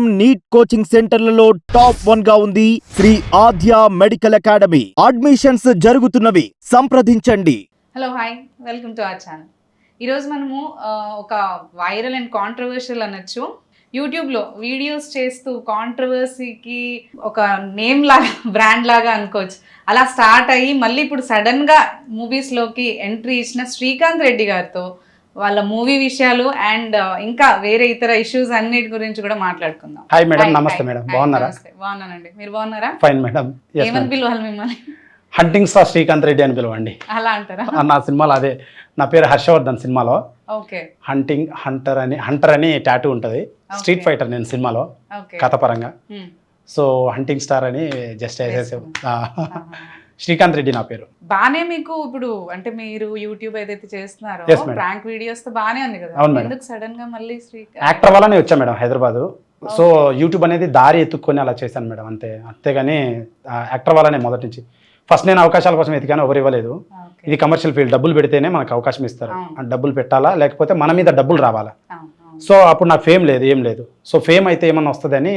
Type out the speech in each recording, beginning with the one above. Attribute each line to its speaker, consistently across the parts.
Speaker 1: Neat coaching సెంటర్లలో top వన్గా ఉంది Shri Aadya medical academy. Admissions జరుగుతున్నవి. సంప్రదించండి.
Speaker 2: Hello hi welcome to our channel ఈరోజు మనము ఒక వైరల్ అండ్ కాంట్రవర్షియల్ అనొచ్చు. యూట్యూబ్లో వీడియోస్ చేస్తూ కాంట్రవర్సీకి ఒక నేమ్ లాగా బ్రాండ్ లాగా అనుకోవచ్చు. అలా స్టార్ట్ అయ్యి మళ్ళీ ఇప్పుడు సడన్గా మూవీస్లోకి ఎంట్రీ ఇచ్చిన శ్రీకాంత్ రెడ్డి గారితో వాళ్ళ మూవీ విషయాలు అండ్ ఇంకా వేరే ఇతర ఇష్యూస్ అన్నిటి గురించి కూడా మాట్లాడుకుందాం.
Speaker 3: హాయ్ మేడం నమస్తే మేడం బాగున్నారా.
Speaker 2: బాగున్నానండి. మీరు బాగున్నారా?
Speaker 3: ఫైన్ మేడం
Speaker 2: ఏమని పిలవాలి మిమ్మల్ని?
Speaker 3: హంటింగ్ స్టార్ శ్రీకాంత్ రెడ్డి అని పిలవండి.
Speaker 2: అలా అంటారా?
Speaker 3: నా సినిమాలో అదే. నా పేరు హర్షవర్ధన్ సినిమాలో.
Speaker 2: ఓకే.
Speaker 3: హంటింగ్ హంటర్ అని హంటర్ అని టాటూ ఉంటుంది. స్ట్రీట్. ఫైటర్ నేను సినిమాలో. కథపరంగా. సో హంటింగ్ స్టార్ అని జస్ట్ వేసేసాం ఆ,
Speaker 2: ఆహా.
Speaker 3: శ్రీకాంత్ రెడ్డి నా పేరు.
Speaker 2: బానే మీకు ఇప్పుడు అంటే మీరు యూట్యూబ్ ఏదైతే చేస్తున్నారో. ప్రాంక్ వీడియోస్తో బానే ఉంది కదా. ఎందుకు సడన్గా మళ్ళీ
Speaker 3: యాక్టర్ వల్లనే వచ్చాను మేడం హైదరాబాద్. సో యూట్యూబ్ అనేది దారి ఎత్తుక్కొని అలా చేశాను మేడం అంతే. అంతేగాని యాక్టర్ వల్లనే మొదటి నుంచి. ఫస్ట్ నేను అవకాశాల కోసం ఎతికాను ఎవరు ఇవ్వలేదు. ఇది కమర్షియల్ ఫీల్డ్ డబ్బులు పెడితేనే మనకు అవకాశం ఇస్తారు. డబ్బులు పెట్టాలా లేకపోతే మన మీద డబ్బులు రావాలా. సో అప్పుడు నాకు ఫేమ్ లేదు ఏం లేదు. సో ఫేమ్ అయితే ఏమన్నా వస్తుందని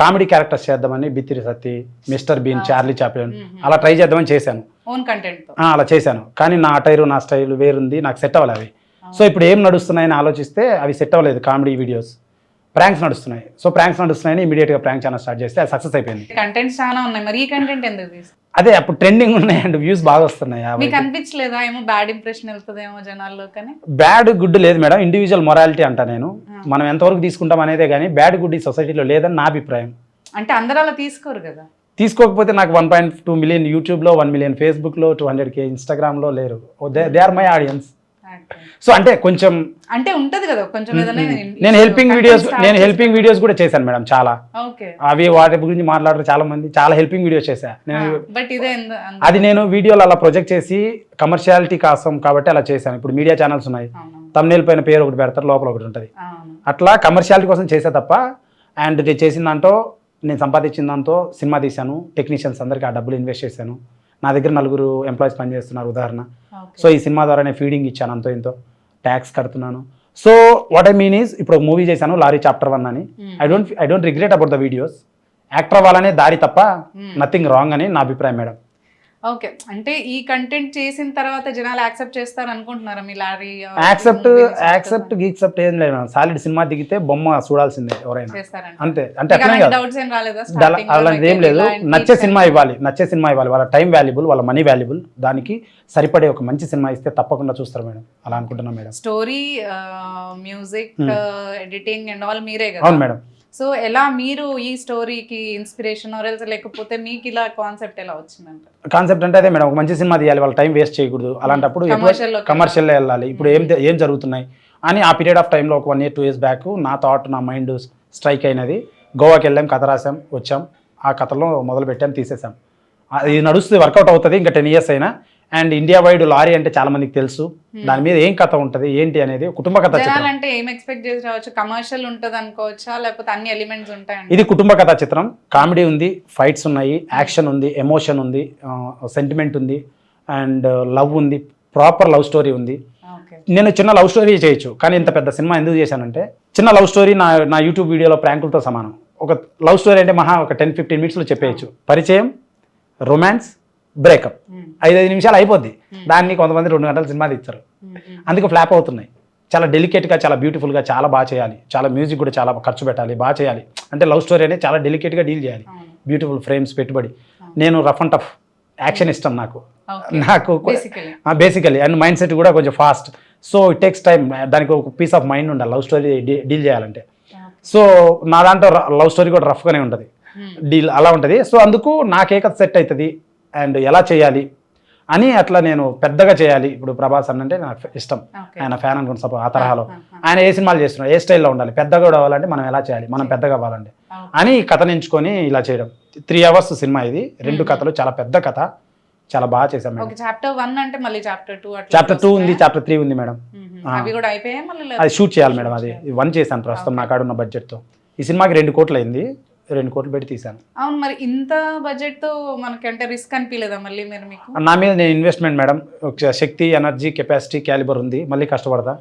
Speaker 3: కామెడీ క్యారెక్టర్స్ చేద్దామని Bithiri Sathi mister Bean Charlie Chaplin. అలా ట్రై చేద్దామని చేశాను.
Speaker 2: కంటెంట్
Speaker 3: అలా చేశాను. కానీ నా టైరు నా స్టైల్ వేరుంది నాకు సెట్ అవ్వాలి అవి. సో ఇప్పుడు ఏం నడుస్తున్నాయని ఆలోచిస్తే అవి సెట్ అవ్వలేదు కామెడీ వీడియోస్. ప్రాంక్స్ నడుస్తున్నాయి. సో ప్రాంక్స్ నడుస్తున్నాయని ఇమీడియట్గా ప్రాంక్ ఛానల్ స్టార్ట్ చేస్తే అది సక్సెస్ అయిపోయింది.
Speaker 2: కంటెంట్స్ చాలా ఉన్నాయి. మరి ఈ కంటెంట్ ఎందుకు
Speaker 3: అదే అప్పుడు ట్రెండింగ్ ఉన్నాయి అండ్ వ్యూస్ బాగా వస్తున్నాయి
Speaker 2: మీకు అనిపించలేదా? ఏమో బ్యాడ్ ఇంప్రెషన్ వెళ్తుందేమో జనాల్లో కానీ?
Speaker 3: బ్యాడ్ గుడ్ లేదు మేడం ఇండివిజువల్ మొరాలిటీ అంట నేను. మనం ఎంతవరకు తీసుకుంటాం అనేదే కానీ బ్యాడ్ గుడ్ ఈ సొసైటీలో లేదని నా అభిప్రాయం.
Speaker 2: అంటే అందరూ అలా తీసుకోరు కదా?
Speaker 3: తీసుకోకపోతే నాకు వన్ పాయింట్ టూ మిలియన్ యూట్యూబ్లో వన్ మిలియన్ ఫేస్బుక్లో టూ హండ్రెడ్ కే ఇన్స్టాగ్రామ్లో లేరు. They are my audience. So అంటే కొంచెం
Speaker 2: అంటే ఉంటది కదా కొంచెం ఏదైనా
Speaker 3: నేను హెల్పింగ్ వీడియోస్ నేను హెల్పింగ్ వీడియోస్ కూడా చేశాను మేడం చాలా.
Speaker 2: ఓకే
Speaker 3: అవి వాటి గురించి మాట్లాడరు చాలా మంది చాలా హెల్పింగ్ వీడియోస్ చేశా. నేను
Speaker 2: అందు-
Speaker 3: నేను వీడియోలో అలా ప్రొజెక్ట్ చేసి కమర్షియాలిటీ కోసం కాబట్టి అలా చేశాను. ఇప్పుడు మీడియా ఛానల్స్ ఉన్నాయి. తమ్నేల్ పైన పేరు ఒకటి పెడతారు లోపల ఒకటి ఉంటుంది. అట్లా కమర్షియాలిటీ కోసం చేసా తప్ప అండ్ నేను చేసిన దాంట్లో నేను సంపాదించిన దాంతో సినిమా తీశాను టెక్నీషియన్స్ అందరికీ ఆ డబ్బులు ఇన్వెస్ట్ చేశాను. నా దగ్గర నలుగురు ఎంప్లాయీస్ పనిచేస్తున్నారు ఉదాహరణ. సో ఈ సినిమా ద్వారా నేను ఫీడింగ్ ఇచ్చాను అంతో ఇంతో. ట్యాక్స్ కడుతున్నాను. So what I mean is ఇప్పుడు మూవీ చేశాను లారీ చాప్టర్ వన్ అని.
Speaker 2: Hmm.
Speaker 3: I don't I don't regret about the videos actor అవ్వాలనే దారి తప్ప
Speaker 2: Hmm.
Speaker 3: నథింగ్ రాంగ్ అని నా అభిప్రాయం మేడం
Speaker 2: ఓకే. అంటే ఈ కంటెంట్ చేసిన తర్వాత జనాలు యాక్సెప్ట్ చేస్తారు అనుకుంటున్నారా? మీ లారీ
Speaker 3: యాక్సెప్ట్ యాక్సెప్ట్ గీక్సెప్ట్ ఏం లేదు సాలిడ్ సినిమా దిగితే బొమ్మ చూడాల్సిందే ఎవరైనా. అంతే. అంటే అట్లనే కాదు. అలాంటిది ఏం లేదు. నచ్చే సినిమా ఇవ్వాలి. నచ్చే సినిమా ఇవ్వాలి. వాళ్ళ టైం వాల్యుబుల్ వాళ్ళ మనీ వాల్యుబుల్ దానికి సరిపడే ఒక మంచి సినిమా ఇస్తే తప్పకుండా చూస్తారు మేడం. అలా అనుకుంటున్నాను madam.
Speaker 2: Story music editing and all మీరే
Speaker 3: Hmm. అవును
Speaker 2: కదా
Speaker 3: మేడం.
Speaker 2: సో ఎలా మీరు ఈ స్టోరీకి ఇన్స్పిరేషన్ లేకపోతే మీకు ఇలా కాన్సెప్ట్ ఎలా వచ్చిందంట?
Speaker 3: కాన్సెప్ట్ అంటే అదే మేడం ఒక మంచి సినిమా తీయాలి వాళ్ళ టైం వేస్ట్ చేయకూడదు. అలాంటప్పుడు
Speaker 2: Commercial లోకి
Speaker 3: కమర్షియల్లో వెళ్ళాలి. ఇప్పుడు ఏం ఏం జరుగుతున్నాయి? అని ఆ పీరియడ్ ఆఫ్ టైంలో ఒక one year two years back నా థాట్ నా మైండ్ స్ట్రైక్ అయినది. గోవాకి వెళ్ళాం కథ రాసాం వచ్చాం. ఆ కథలో మొదలు పెట్టాం తీసేసాం అది నడుస్తుంది వర్కౌట్ అవుతుంది ఇంకా టెన్ ఇయర్స్ అయినా. అండ్ ఇండియా వైడ్ లారీ అంటే చాలా మందికి తెలుసు. దాని మీద ఏం కథ ఉంటుంది ఏంటి అనేది కుటుంబ కథ చిత్రం.
Speaker 2: జనాలంటే ఏం ఎక్స్పెక్ట్ చేసి రావచ్చు? కమర్షియల్ ఉంటది అనుకోవచ్చా? లేకపోతే అన్ని ఎలిమెంట్స్ ఉంటాయండి?
Speaker 3: ఇది కుటుంబ కథా చిత్రం. కామెడీ ఉంది ఫైట్స్ ఉన్నాయి యాక్షన్ ఉంది ఎమోషన్ ఉంది సెంటిమెంట్ ఉంది అండ్ లవ్ ఉంది ప్రాపర్ లవ్ స్టోరీ ఉంది. నేను చిన్న లవ్ స్టోరీ చేయొచ్చు కానీ ఇంత పెద్ద సినిమా ఎందుకు చేశానంటే చిన్న లవ్ స్టోరీ నా నా యూట్యూబ్ వీడియోలో ప్రాంకులతో సమానం. ఒక లవ్ స్టోరీ అంటే మహా ఒక టెన్ ఫిఫ్టీన్ మినిట్స్లో చెప్పేయచ్చు. పరిచయం రొమాన్స్ బ్రేకప్. ఐదు ఐదు నిమిషాలు అయిపోద్ది. దాన్ని కొంతమంది రెండు గంటల సినిమా తీస్తారు అందుకు ఫ్లాప్ అవుతున్నాయి. చాలా డెలికేట్గా చాలా బ్యూటిఫుల్గా చాలా బాగా చేయాలి. చాలా మ్యూజిక్ కూడా చాలా ఖర్చు పెట్టాలి బాగా చేయాలి. అంటే లవ్ స్టోరీ అనేది చాలా డెలికేట్గా డీల్ చేయాలి. బ్యూటిఫుల్ ఫ్రేమ్స్ పెట్టుబడి. నేను రఫ్ అండ్ టఫ్ యాక్షన్ ఇష్టం నాకు. నాకు
Speaker 2: బేసికలీ
Speaker 3: అండ్ మైండ్ సెట్ కూడా కొంచెం fast so it takes time దానికి ఒక పీస్ ఆఫ్ మైండ్ ఉండాలి. లవ్ స్టోరీ డీల్ చేయాలంటే. సో నా దాంట్లో లవ్ స్టోరీ కూడా రఫ్గానే ఉంటుంది. డీల్ అలా ఉంటుంది. సో అందుకు నాకే కథ సెట్ అవుతుంది. అండ్ ఎలా చేయాలి అని అట్లా నేను పెద్దగా చేయాలి. ఇప్పుడు ప్రభాస్ అన్న అంటే నాకు ఇష్టం. ఆయన ఫ్యాన్ అనుకున్న సపో ఆ తరహాలో. ఆయన ఏ సినిమాలు చేస్తున్నాడు ఏ స్టైల్లో ఉండాలి పెద్దగా కూడా అవ్వాలంటే మనం ఎలా చేయాలి మనం పెద్దగా అవ్వాలంటే. అని ఈ కథను ఎంచుకొని ఇలా చేయడం. త్రీ అవర్స్ సినిమా ఇది. రెండు కథలు చాలా పెద్ద కథ. చాలా బాగా చేశాం మేడం
Speaker 2: ఓకే చాప్టర్ వన్ అంటే మళ్ళీ చాప్టర్ టూ
Speaker 3: చాప్టర్ టూ ఉంది చాప్టర్ త్రీ ఉంది మేడం. అది షూట్ చేయాలి మేడం అది వన్ చేశాను ప్రస్తుతం నా కాడున్న బడ్జెట్తో. ఈ సినిమాకి రెండు కోట్లు అయింది. రెండు కోట్లు పెట్టి తీశాను.
Speaker 2: అవును మరి ఇంత బడ్జెట్తో మనకి అంటే రిస్క్ అనిపించలేదా మళ్ళీ మీరు మీకు?
Speaker 3: నా మీద నేను ఇన్వెస్ట్మెంట్ మేడం ఒక శక్తి ఎనర్జీ కెపాసిటీ క్యాలిబర్ ఉంది. మళ్ళీ కష్టపడతా.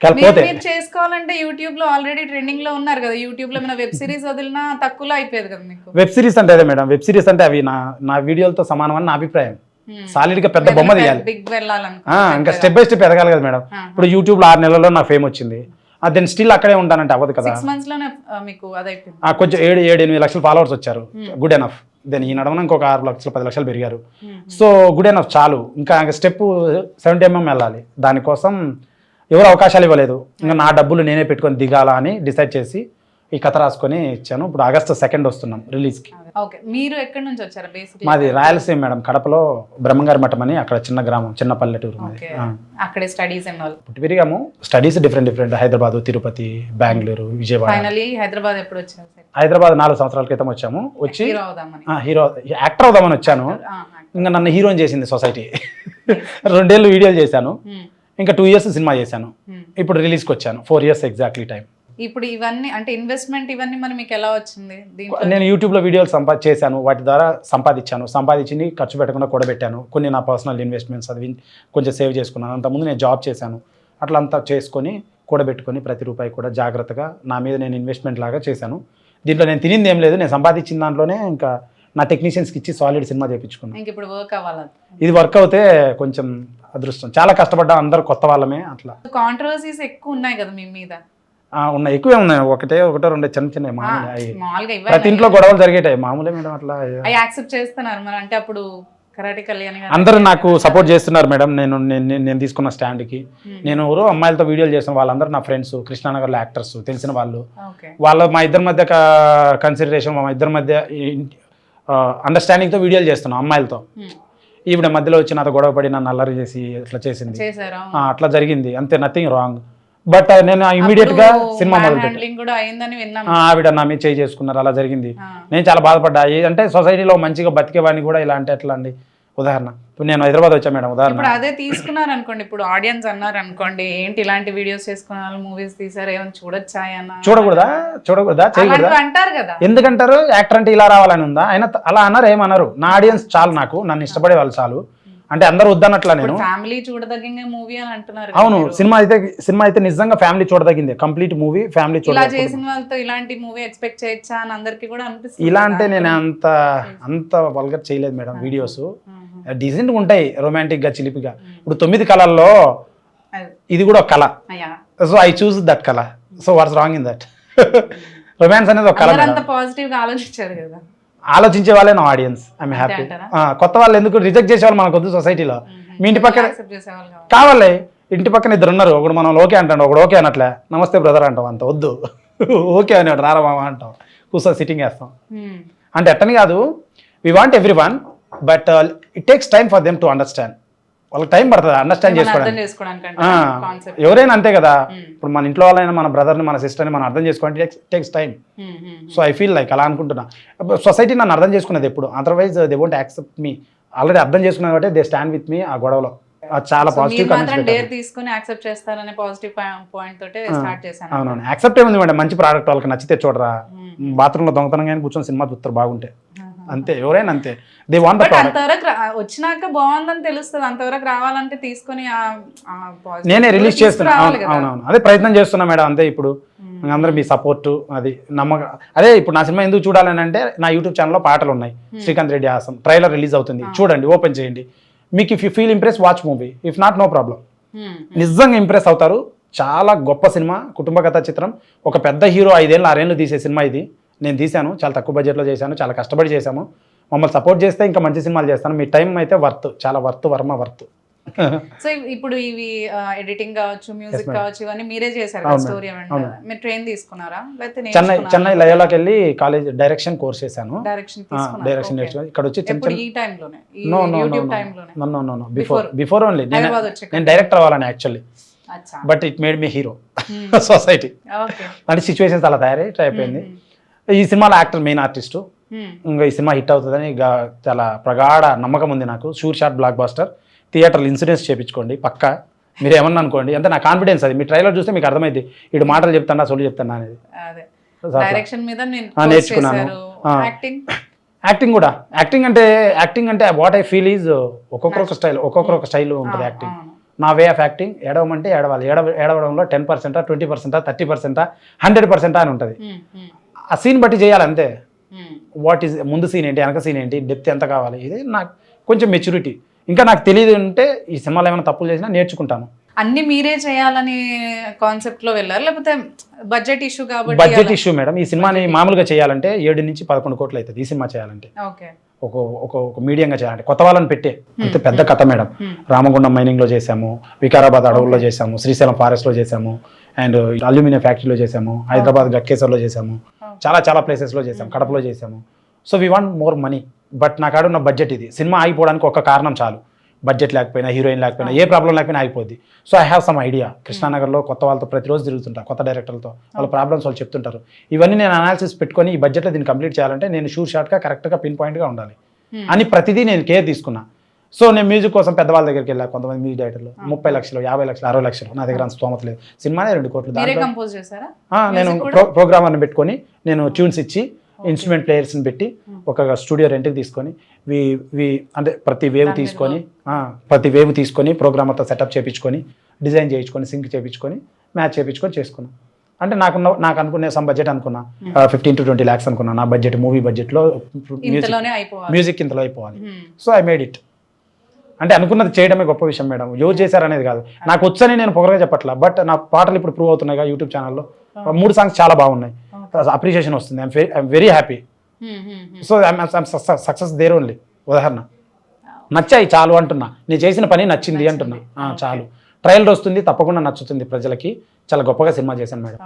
Speaker 3: ఒకవేళ
Speaker 2: మీరు చేసుకోవాలంటే యూట్యూబ్లో ఆల్రెడీ ట్రెండింగ్లో ఉన్నారు కదా యూట్యూబ్లో ఏమైనా వెబ్ సిరీస్ వదిలినా తక్కువలో అయిపోయేది కదా మీకు?
Speaker 3: వెబ్ సిరీస్ అంటే అదే మేడం వెబ్ సిరీస్ అంటే అవి నా నా వీడియోలతో సమానం అని నా అభిప్రాయం. సాలిడ్గా పెద్ద బొమ్మ తీయాలి. ఇంకా స్టెప్ బై స్టెప్ ఎదగాలి కదా మేడం. ఇప్పుడు యూట్యూబ్లో ఆరు నెలల్లో నాకు ఫేమ్ వచ్చింది. దెన్ స్టిల్ అక్కడే ఉంటానంటే అవ్వదు కదా.
Speaker 2: సిక్స్ మంత్స్లోనే ఆ, మీకు అదైపోయింది.
Speaker 3: ఆ, కొంచెం ఏడు ఏడు ఎనిమిది లక్షల ఫాలోవర్స్ వచ్చారు. గుడ్ ఎనఫ్ దెన్ ఈ నడవన ఇంకొక ఆరు లక్షలు పది లక్షలు పెరిగారు. సో గుడ్ ఎనఫ్ చాలు. ఇంకా స్టెప్ సెవెంటీ ఎంఎం వెళ్ళాలి. దానికోసం ఎవరు అవకాశాలు ఇవ్వలేదు. ఇంకా నా డబ్బులు నేనే పెట్టుకొని దిగాల అని డిసైడ్ చేసి ఈ కథ రాసుకొని ఇచ్చాను. ఇప్పుడు ఆగస్ట్ సెకండ్ వస్తున్నాం రిలీజ్కి
Speaker 2: ఓకే. మీరు ఎక్కడి నుంచి వచ్చారు బేసిక్
Speaker 3: మాది రాయలసీమ మేడం. కడపలో బ్రహ్మంగారి మఠం అని అక్కడ చిన్న గ్రామం చిన్న పల్లెటూరు మాది.
Speaker 2: అక్కడే స్టడీస్
Speaker 3: పుట్టి పెరిగాము. Studies different different Hyderabad Tirupati Bengaluru Vijayawada.
Speaker 2: Finally Hyderabad ఎప్పుడు వచ్చారు
Speaker 3: హైదరాబాద్ నాలుగు సంవత్సరాల క్రితం వచ్చాము. వచ్చి
Speaker 2: హీరో
Speaker 3: యాక్టర్ అవుదామని వచ్చాను. ఇంకా నన్ను హీరోని చేసింది సొసైటీ రెండేళ్ళు వీడియోలు చేశాను.
Speaker 2: Hmm,
Speaker 3: ఇంకా టూ ఇయర్స్ సినిమా చేశాను.
Speaker 2: Hmm.
Speaker 3: ఇప్పుడు రిలీజ్కి వచ్చాను. ఫోర్ ఇయర్స్ ఎగ్జాక్ట్లీ టైం
Speaker 2: ఇప్పుడు ఇవన్నీ అంటే ఇన్వెస్ట్మెంట్ ఇవన్నీ మరి మీకు ఎలా వచ్చింది
Speaker 3: నేను యూట్యూబ్లో వీడియోలు సంపా చేశాను. వాటి ద్వారా సంపాదించాను. సంపాదించి ఖర్చు పెట్టకుండా కూడబెట్టాను. కొన్ని నా పర్సనల్ ఇన్వెస్ట్మెంట్స్ అది కొంచెం సేవ్ చేసుకున్నాను. అంతకుముందు నేను జాబ్ చేశాను. అట్లా అంతా చేసుకొని కూడబెట్టుకొని ప్రతి రూపాయి కూడా జాగ్రత్తగా నా మీద నేను ఇన్వెస్ట్మెంట్ లాగా చేశాను. దీంట్లో నేను తినింది ఏం లేదు. నేను సంపాదించిన దాంట్లోనే ఇంకా నా టెక్నీషియన్స్కి ఇచ్చి సాలిడ్ సినిమా చేయించుకున్నాను
Speaker 2: ఇంక ఇప్పుడు వర్క్ అవ్వాలి?
Speaker 3: ఇది వర్క్ అవుతే కొంచెం అదృష్టం. చాలా కష్టపడ్డా అందరు కొత్త వాళ్ళమే అట్లా.
Speaker 2: కాంట్రవర్సీస్ ఎక్కువ ఉన్నాయి కదా మీ మీద?
Speaker 3: ఉన్నాయి. ఎక్కువే ఉన్నాయి. ఒకటే ఒకటో రెండు చిన్న చిన్న మామూలు ప్రతి ఇంట్లో గొడవలు జరిగేటాయి. మామూలే మేడం అట్లా
Speaker 2: యాక్సెప్ట్ చేస్తున్నారు. మరి అంటే అప్పుడు
Speaker 3: అందరూ నాకు సపోర్ట్ చేస్తున్నారు మేడం. నేను నేను నేను- నేను తీసుకున్న స్టాండ్కి నేను ఎవరు అమ్మాయిలతో వీడియోలు చేసిన వాళ్ళందరూ నా ఫ్రెండ్స్ కృష్ణానగర్లో యాక్టర్స్ తెలిసిన వాళ్ళు. వాళ్ళ మా ఇద్దరి మధ్య కన్సిడరేషన్ మా ఇద్దరి మధ్య అండర్స్టాండింగ్తో వీడియోలు చేస్తున్నాం అమ్మాయిలతో. ఈవిడ మధ్యలో వచ్చి నాతో గొడవ పడి నన్ను అల్లరి చేసి ఇట్లా చేసింది. అట్లా జరిగింది. అంతే నథింగ్ రాంగ్ బట్ నేను ఇమీడియట్గా సినిమా ఆవిడ నా మీద చేయి చేసుకున్నారు అలా జరిగింది. నేను చాలా బాధపడ్డా. అంటే సొసైటీలో మంచిగా బతికేవాడిని కూడా ఇలా అంటే ఎట్లా అండి? ఉదాహరణ. ఇప్పుడు నేను హైదరాబాద్ వచ్చాను మేడం ఉదాహరణ.
Speaker 2: ఇప్పుడు అదే తీసుకున్నారు అనుకోండి. ఇప్పుడు ఆడియన్స్ అన్నారు అనుకోండి ఏంటి ఇలాంటి వీడియోస్ చేసుకున్నారు మూవీస్ తీసారు ఏమైనా చూడొచ్చా అన్న
Speaker 3: చూడకూడదా? చూడకూడదా? చేయకూడదా?
Speaker 2: అంటారు కదా.
Speaker 3: ఎందుకంటారు? యాక్టర్ అంటే ఇలా రావాలని ఉందా? ఆయన అలా అన్నారు ఏమన్నారు నా ఆడియన్స్ చాలు నాకు నన్ను ఇష్టపడే వాళ్ళు చాలు. అంటే అందరూ వద్దన్నట్లా నేను.
Speaker 2: ఫ్యామిలీ చూడదగిన మూవీ అని అంటున్నారు
Speaker 3: అవును. సినిమా అయితే సినిమా అయితే నిజంగా ఫ్యామిలీ చూడదగింది. కంప్లీట్ మూవీ ఫ్యామిలీ
Speaker 2: ఇలా
Speaker 3: చూడదగింది
Speaker 2: చేసిన వాళ్ళతో ఇలాంటి మూవీ ఎక్స్పెక్ట్ చేయొచ్చా అని అందరికి కూడా అనిపిస్తుంది
Speaker 3: ఇలా. అంటే నేను అంత అంత వల్గర్ చేయలేదు మేడం వీడియోస్.
Speaker 2: మ్మ్.
Speaker 3: డీసెంట్గా ఉంటాయి రొమాంటిక్గా చిలిపిగా. ఇప్పుడు తొమ్మిది కళల్లో. ఇది కూడా ఒక కళ. సో ఐ చూస్ దట్ కళ. So what's wrong in that romance అనేది ఒక కళ
Speaker 2: పాజిటివ్గా ఆలోచించారు కదా.
Speaker 3: ఆలోచించే వాళ్ళే నా ఆడియన్స్ ఐఎమ్ హ్యాపీ? కొత్త వాళ్ళు ఎందుకు రిజెక్ట్ చేసే వాళ్ళు మనకు వద్దు సొసైటీలో మీ ఇంటి పక్కన
Speaker 2: చేసేవాళ్ళు కావాలి.
Speaker 3: ఇంటి పక్కన ఇద్దరు ఉన్నారు ఒకడు మనం ఓకే అంటాడు ఒకడు ఓకే అనట్లే నమస్తే బ్రదర్ అంటాం అంత వద్దు. ఓకే అన్నాడు రారా మామ అంటాం. కూర్చో సిట్టింగ్ వేస్తాం. అంటే ఎట్టని కాదు we want everyone but it takes time for them to understand వాళ్ళకి టైం పడుతుంది అండర్స్టాండ్ చేసుకోవడానికి. ఎవరైనా అంతే కదా. ఇప్పుడు మన ఇంట్లో వాళ్ళైనా మన బ్రదర్ని మన సిస్టర్ని మనం అర్థం చేసుకోవడానికి takes time so I feel like అలా అనుకుంటున్నా. సొసైటీ నన్ను అర్థం చేసుకున్నది ఎప్పుడు. Otherwise they won't accept me already అర్థం చేసుకున్నది కాబట్టి దే స్టాండ్ విత్ మీ ఆ గొడవలో. చాలా పాజిటివ్
Speaker 2: మాత్రం
Speaker 3: కమెంట్స్
Speaker 2: డేర్ తీసుకుని యాక్సెప్ట్ చేస్తారనే పాజిటివ్ పాయింట్ తోటే స్టార్ట్ చేశాను.
Speaker 3: అవునవును. యాక్సెప్ట్ ఏముంది మేడం? మంచి ప్రోడక్ట్ వాళ్ళకి నచ్చితే చూడరా. బాత్రూంలో దొంగతనంగా కూర్చొని సినిమా చూస్తారు బాగుంటే. అంతే ఎవరైనా అంతే. దే వాంట్
Speaker 2: అంతవరకు వచ్చినాక బాగుందని తెలుస్తుంది. అంతవరకు రావాలంటే తీసుకొని
Speaker 3: నేనే రిలీజ్ చేస్తున్నా. అవునవును. అదే ప్రయత్నం చేస్తున్నా మేడం అంతే ఇప్పుడు. అందరూ మీ సపోర్ట్ అది నమ్మకం అదే ఇప్పుడు నా సినిమా ఎందుకు చూడాలని అంటే నా యూట్యూబ్ ఛానల్లో పాటలు ఉన్నాయి. శ్రీకాంత్ రెడ్డి హాసం ట్రైలర్ రిలీజ్ అవుతుంది. చూడండి ఓపెన్ చేయండి. మీకు if you feel impress watch movie if not no problem. నిజంగా ఇంప్రెస్ అవుతారు. చాలా గొప్ప సినిమా కుటుంబ కథ చిత్రం. ఒక పెద్ద హీరో ఐదేళ్ళు ఆరేళ్ళు తీసే సినిమా ఇది. నేను తీశాను చాలా తక్కువ బడ్జెట్లో చేశాను చాలా కష్టపడి చేశాము. మమ్మల్ని సపోర్ట్ చేస్తే ఇంకా మంచి సినిమాలు చేస్తాను. మీ టైం అయితే వర్త్ చాలా వర్త్ వర్మ వర్త్
Speaker 2: సో ఇప్పుడు ఇవి ఎడిటింగ్ కావచ్చు మ్యూజిక్. కావచ్చు ఇవన్నీ మీరే చేశారు స్టోరీ మీరు ట్రైన్ తీసుకున్నారా?
Speaker 3: చెన్నై చెన్నై లయోలాకి వెళ్ళి కాలేజ్ డైరెక్షన్ కోర్స్ చేశాను
Speaker 2: డైరెక్షన్
Speaker 3: డైరెక్షన్ ఇక్కడ వచ్చి చిన్న
Speaker 2: ఈ టైంలోనే
Speaker 3: no no no no no no before. Before only నేను. నేను డైరెక్టర్ అవ్వాలని actually but it made me hero society అంటే సిచ్యువేషన్స్ అలా తయారై ట్రై అయిపోయింది ఈ సినిమాలో యాక్టర్ మెయిన్ ఆర్టిస్టు. ఇంకా ఈ సినిమా హిట్ అవుతుందని చాలా ప్రగాఢ నమ్మకం ఉంది నాకు. Sure shot blockbuster. థియేటర్లు ఇన్సూరెన్స్ చేయించుకోండి పక్కా. మీరు ఏమన్నా అనుకోండి. అంటే నా కాన్ఫిడెన్స్ అది. మీ ట్రైలర్ చూస్తే మీకు అర్థమైంది ఇటు మాటలు చెప్తాడా సొల్లు చెప్తాడా అనేది.
Speaker 2: డైరెక్షన్ మీద
Speaker 3: నేర్చుకున్నాను.
Speaker 2: యాక్టింగ్
Speaker 3: కూడా. యాక్టింగ్ అంటే యాక్టింగ్ అంటే వాట్ ఐ ఫీల్ ఈజ్ ఒక్కొక్కరు ఒక స్టైల్ ఒక్కొక్కరు ఒక స్టైల్ ఉంటుంది యాక్టింగ్ నా వే ఆఫ్ యాక్టింగ్ ఏడవమంటే ఏడవాలి. ఏడవ ఏడవడంలో టెన్ పర్సెంటా ట్వంటీ పర్సెంటా థర్టీ పర్సెంటా హండ్రెడ్ పర్సెంటా అని ఉంటుంది. ఆ సీన్ బట్టి చేయాలి అంతే.
Speaker 2: ఉమ్.
Speaker 3: వాట్ ఈస్ ముందు సీన్ ఏంటి వెనక సీన్ ఏంటి డెప్త్ ఎంత కావాలి ఇది నాకు కొంచెం మెచ్యూరిటీ ఇంకా నాకు తెలియదు ఉంటే ఈ సినిమాలో ఏమైనా తప్పులు చేసినా నేర్చుకుంటాను.
Speaker 2: అన్ని మీరే చేయాలని కాన్సెప్ట్లో వెళ్ళారు? లేకపోతే బడ్జెట్ ఇష్యూ కాబట్టి
Speaker 3: బడ్జెట్ ఇష్యూ మేడం ఈ సినిమాని మామూలుగా చేయాలంటే ఏడు నుంచి పదకొండు కోట్లు అవుతుంది ఈ సినిమా చేయాలంటే.
Speaker 2: ఓకే
Speaker 3: ఒక ఒక ఒక మీడియంగా చేయాలంటే కొత్త వాళ్ళని పెట్టే. అంతే పెద్ద కథ మేడం. రామగుండం మైనింగ్లో చేసాము. వికారాబాద్ అడవుల్లో చేసాము. శ్రీశైలం ఫారెస్ట్లో చేసాము. అండ్ అల్యూమినియం ఫ్యాక్టరీలో చేసాము. హైదరాబాద్ గట్కేసర్లో చేసాము. చాలా చాలా ప్లేసెస్లో చేసాము. కడపలో చేసాము. So we want more money but నా కాడ ఉన్న బడ్జెట్ ఇది. సినిమా ఆగిపోవడానికి ఒక కారణం చాలు. బడ్జెట్ లేకపోయినా హీరోయిన్ లేకపోయినా ఏ ప్రాబ్లం లేకపోయినా ఆగిపోద్ది. So I have some idea కృష్ణానగర్లో కొత్త వాళ్ళతో ప్రతిరోజు తిరుగుతుంటా కొత్త డైరెక్టర్లతో వాళ్ళ ప్రాబ్లమ్స్ వాళ్ళు చెప్తుంటారు. ఇవన్నీ నేను అనాలిసిస్ పెట్టుకొని ఈ బడ్జెట్లో దీన్ని కంప్లీట్ చేయాలంటే నేను షూర్ షార్ట్గా కరెక్ట్గా పిన్ పాయింట్గా ఉండాలి.
Speaker 2: Hmm.
Speaker 3: అని ప్రతిదీ నేను కేర్ తీసుకున్నా. సో నేను మ్యూజిక్ కోసం పెద్దవాళ్ళ దగ్గరికి వెళ్ళా కొంతమంది మ్యూజిక్ డైరెక్టర్లు ముప్పై లక్షలు యాభై లక్షలు అరవై లక్షలు. నా దగ్గర అంత స్తోమత లేదు. సినిమానే రెండు కోట్లు. నేను ప్రోగ్రామర్ని పెట్టుకొని నేను ట్యూన్స్ ఇచ్చి ఇన్స్ట్రుమెంట్ ప్లేయర్స్ని పెట్టి ఒక స్టూడియో రెంట్కి తీసుకొని వి వి అంటే ప్రతి వేవ్ తీసుకొని ప్రతి వేవ్ తీసుకొని ప్రోగ్రామర్తో సెటప్ చేయించుకొని డిజైన్ చేయించుకొని సింక్ చేయించుకొని మ్యాచ్ చేయించుకొని చేసుకున్నాం. అంటే నాకున్న నాకు అనుకునే సమ్ బడ్జెట్ అనుకున్నా. ఫిఫ్టీన్ టు ట్వంటీ ల్యాక్స్ అనుకున్నా. నా బడ్జెట్ మూవీ బడ్జెట్లో మ్యూజిక్ మ్యూజిక్ ఇంతలో అయిపోవాలి.
Speaker 2: Hmm.
Speaker 3: So I made it అంటే అనుకున్నది చేయడమే గొప్ప విషయం మేడం. ఎవరు చేశారు అనేది కాదు. నాకు వచ్చని నేను పొగరగా చెప్పట్లా బట్ నా పాటలు ఇప్పుడు ప్రూవ్ అవుతున్నాయి యూట్యూబ్ ఛానల్లో మూడు సాంగ్స్ చాలా బాగున్నాయి. అప్రిషియేషన్ వస్తుంది. I'm very happy
Speaker 2: Hmm, hmm, hmm.
Speaker 3: So success there only ఉదాహరణ. నచ్చాయి చాలు అంటున్నా. నేను చేసిన పని నచ్చింది అంటున్నా. చాలు. ట్రయల్ వస్తుంది తప్పకుండా నచ్చుతుంది ప్రజలకి. చాలా గొప్పగా సినిమా చేశాను మేడం.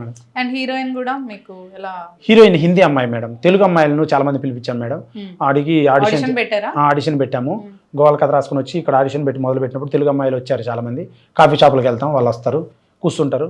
Speaker 3: మేడం.
Speaker 2: అండ్ హీరోయిన్ కూడా మీకు ఎలా?
Speaker 3: హీరోయిన్ హిందీ అమ్మాయి మేడం. తెలుగు అమ్మాయిలను చాలా మంది పిలిపించాను మేడం.
Speaker 2: Hmm.
Speaker 3: అడిగి ఆడిషన్
Speaker 2: ఆడిషన్
Speaker 3: ఆడిషన్ పెట్టాము. గోవాల కథ రాసుకొని వచ్చి ఇక్కడ ఆడిషన్ పెట్టి మొదలు పెట్టినప్పుడు తెలుగు అమ్మాయిలు వచ్చారు చాలా మంది కాఫీ షాపులకు వెళ్తాం వాళ్ళు వస్తారు కూర్చుంటారు.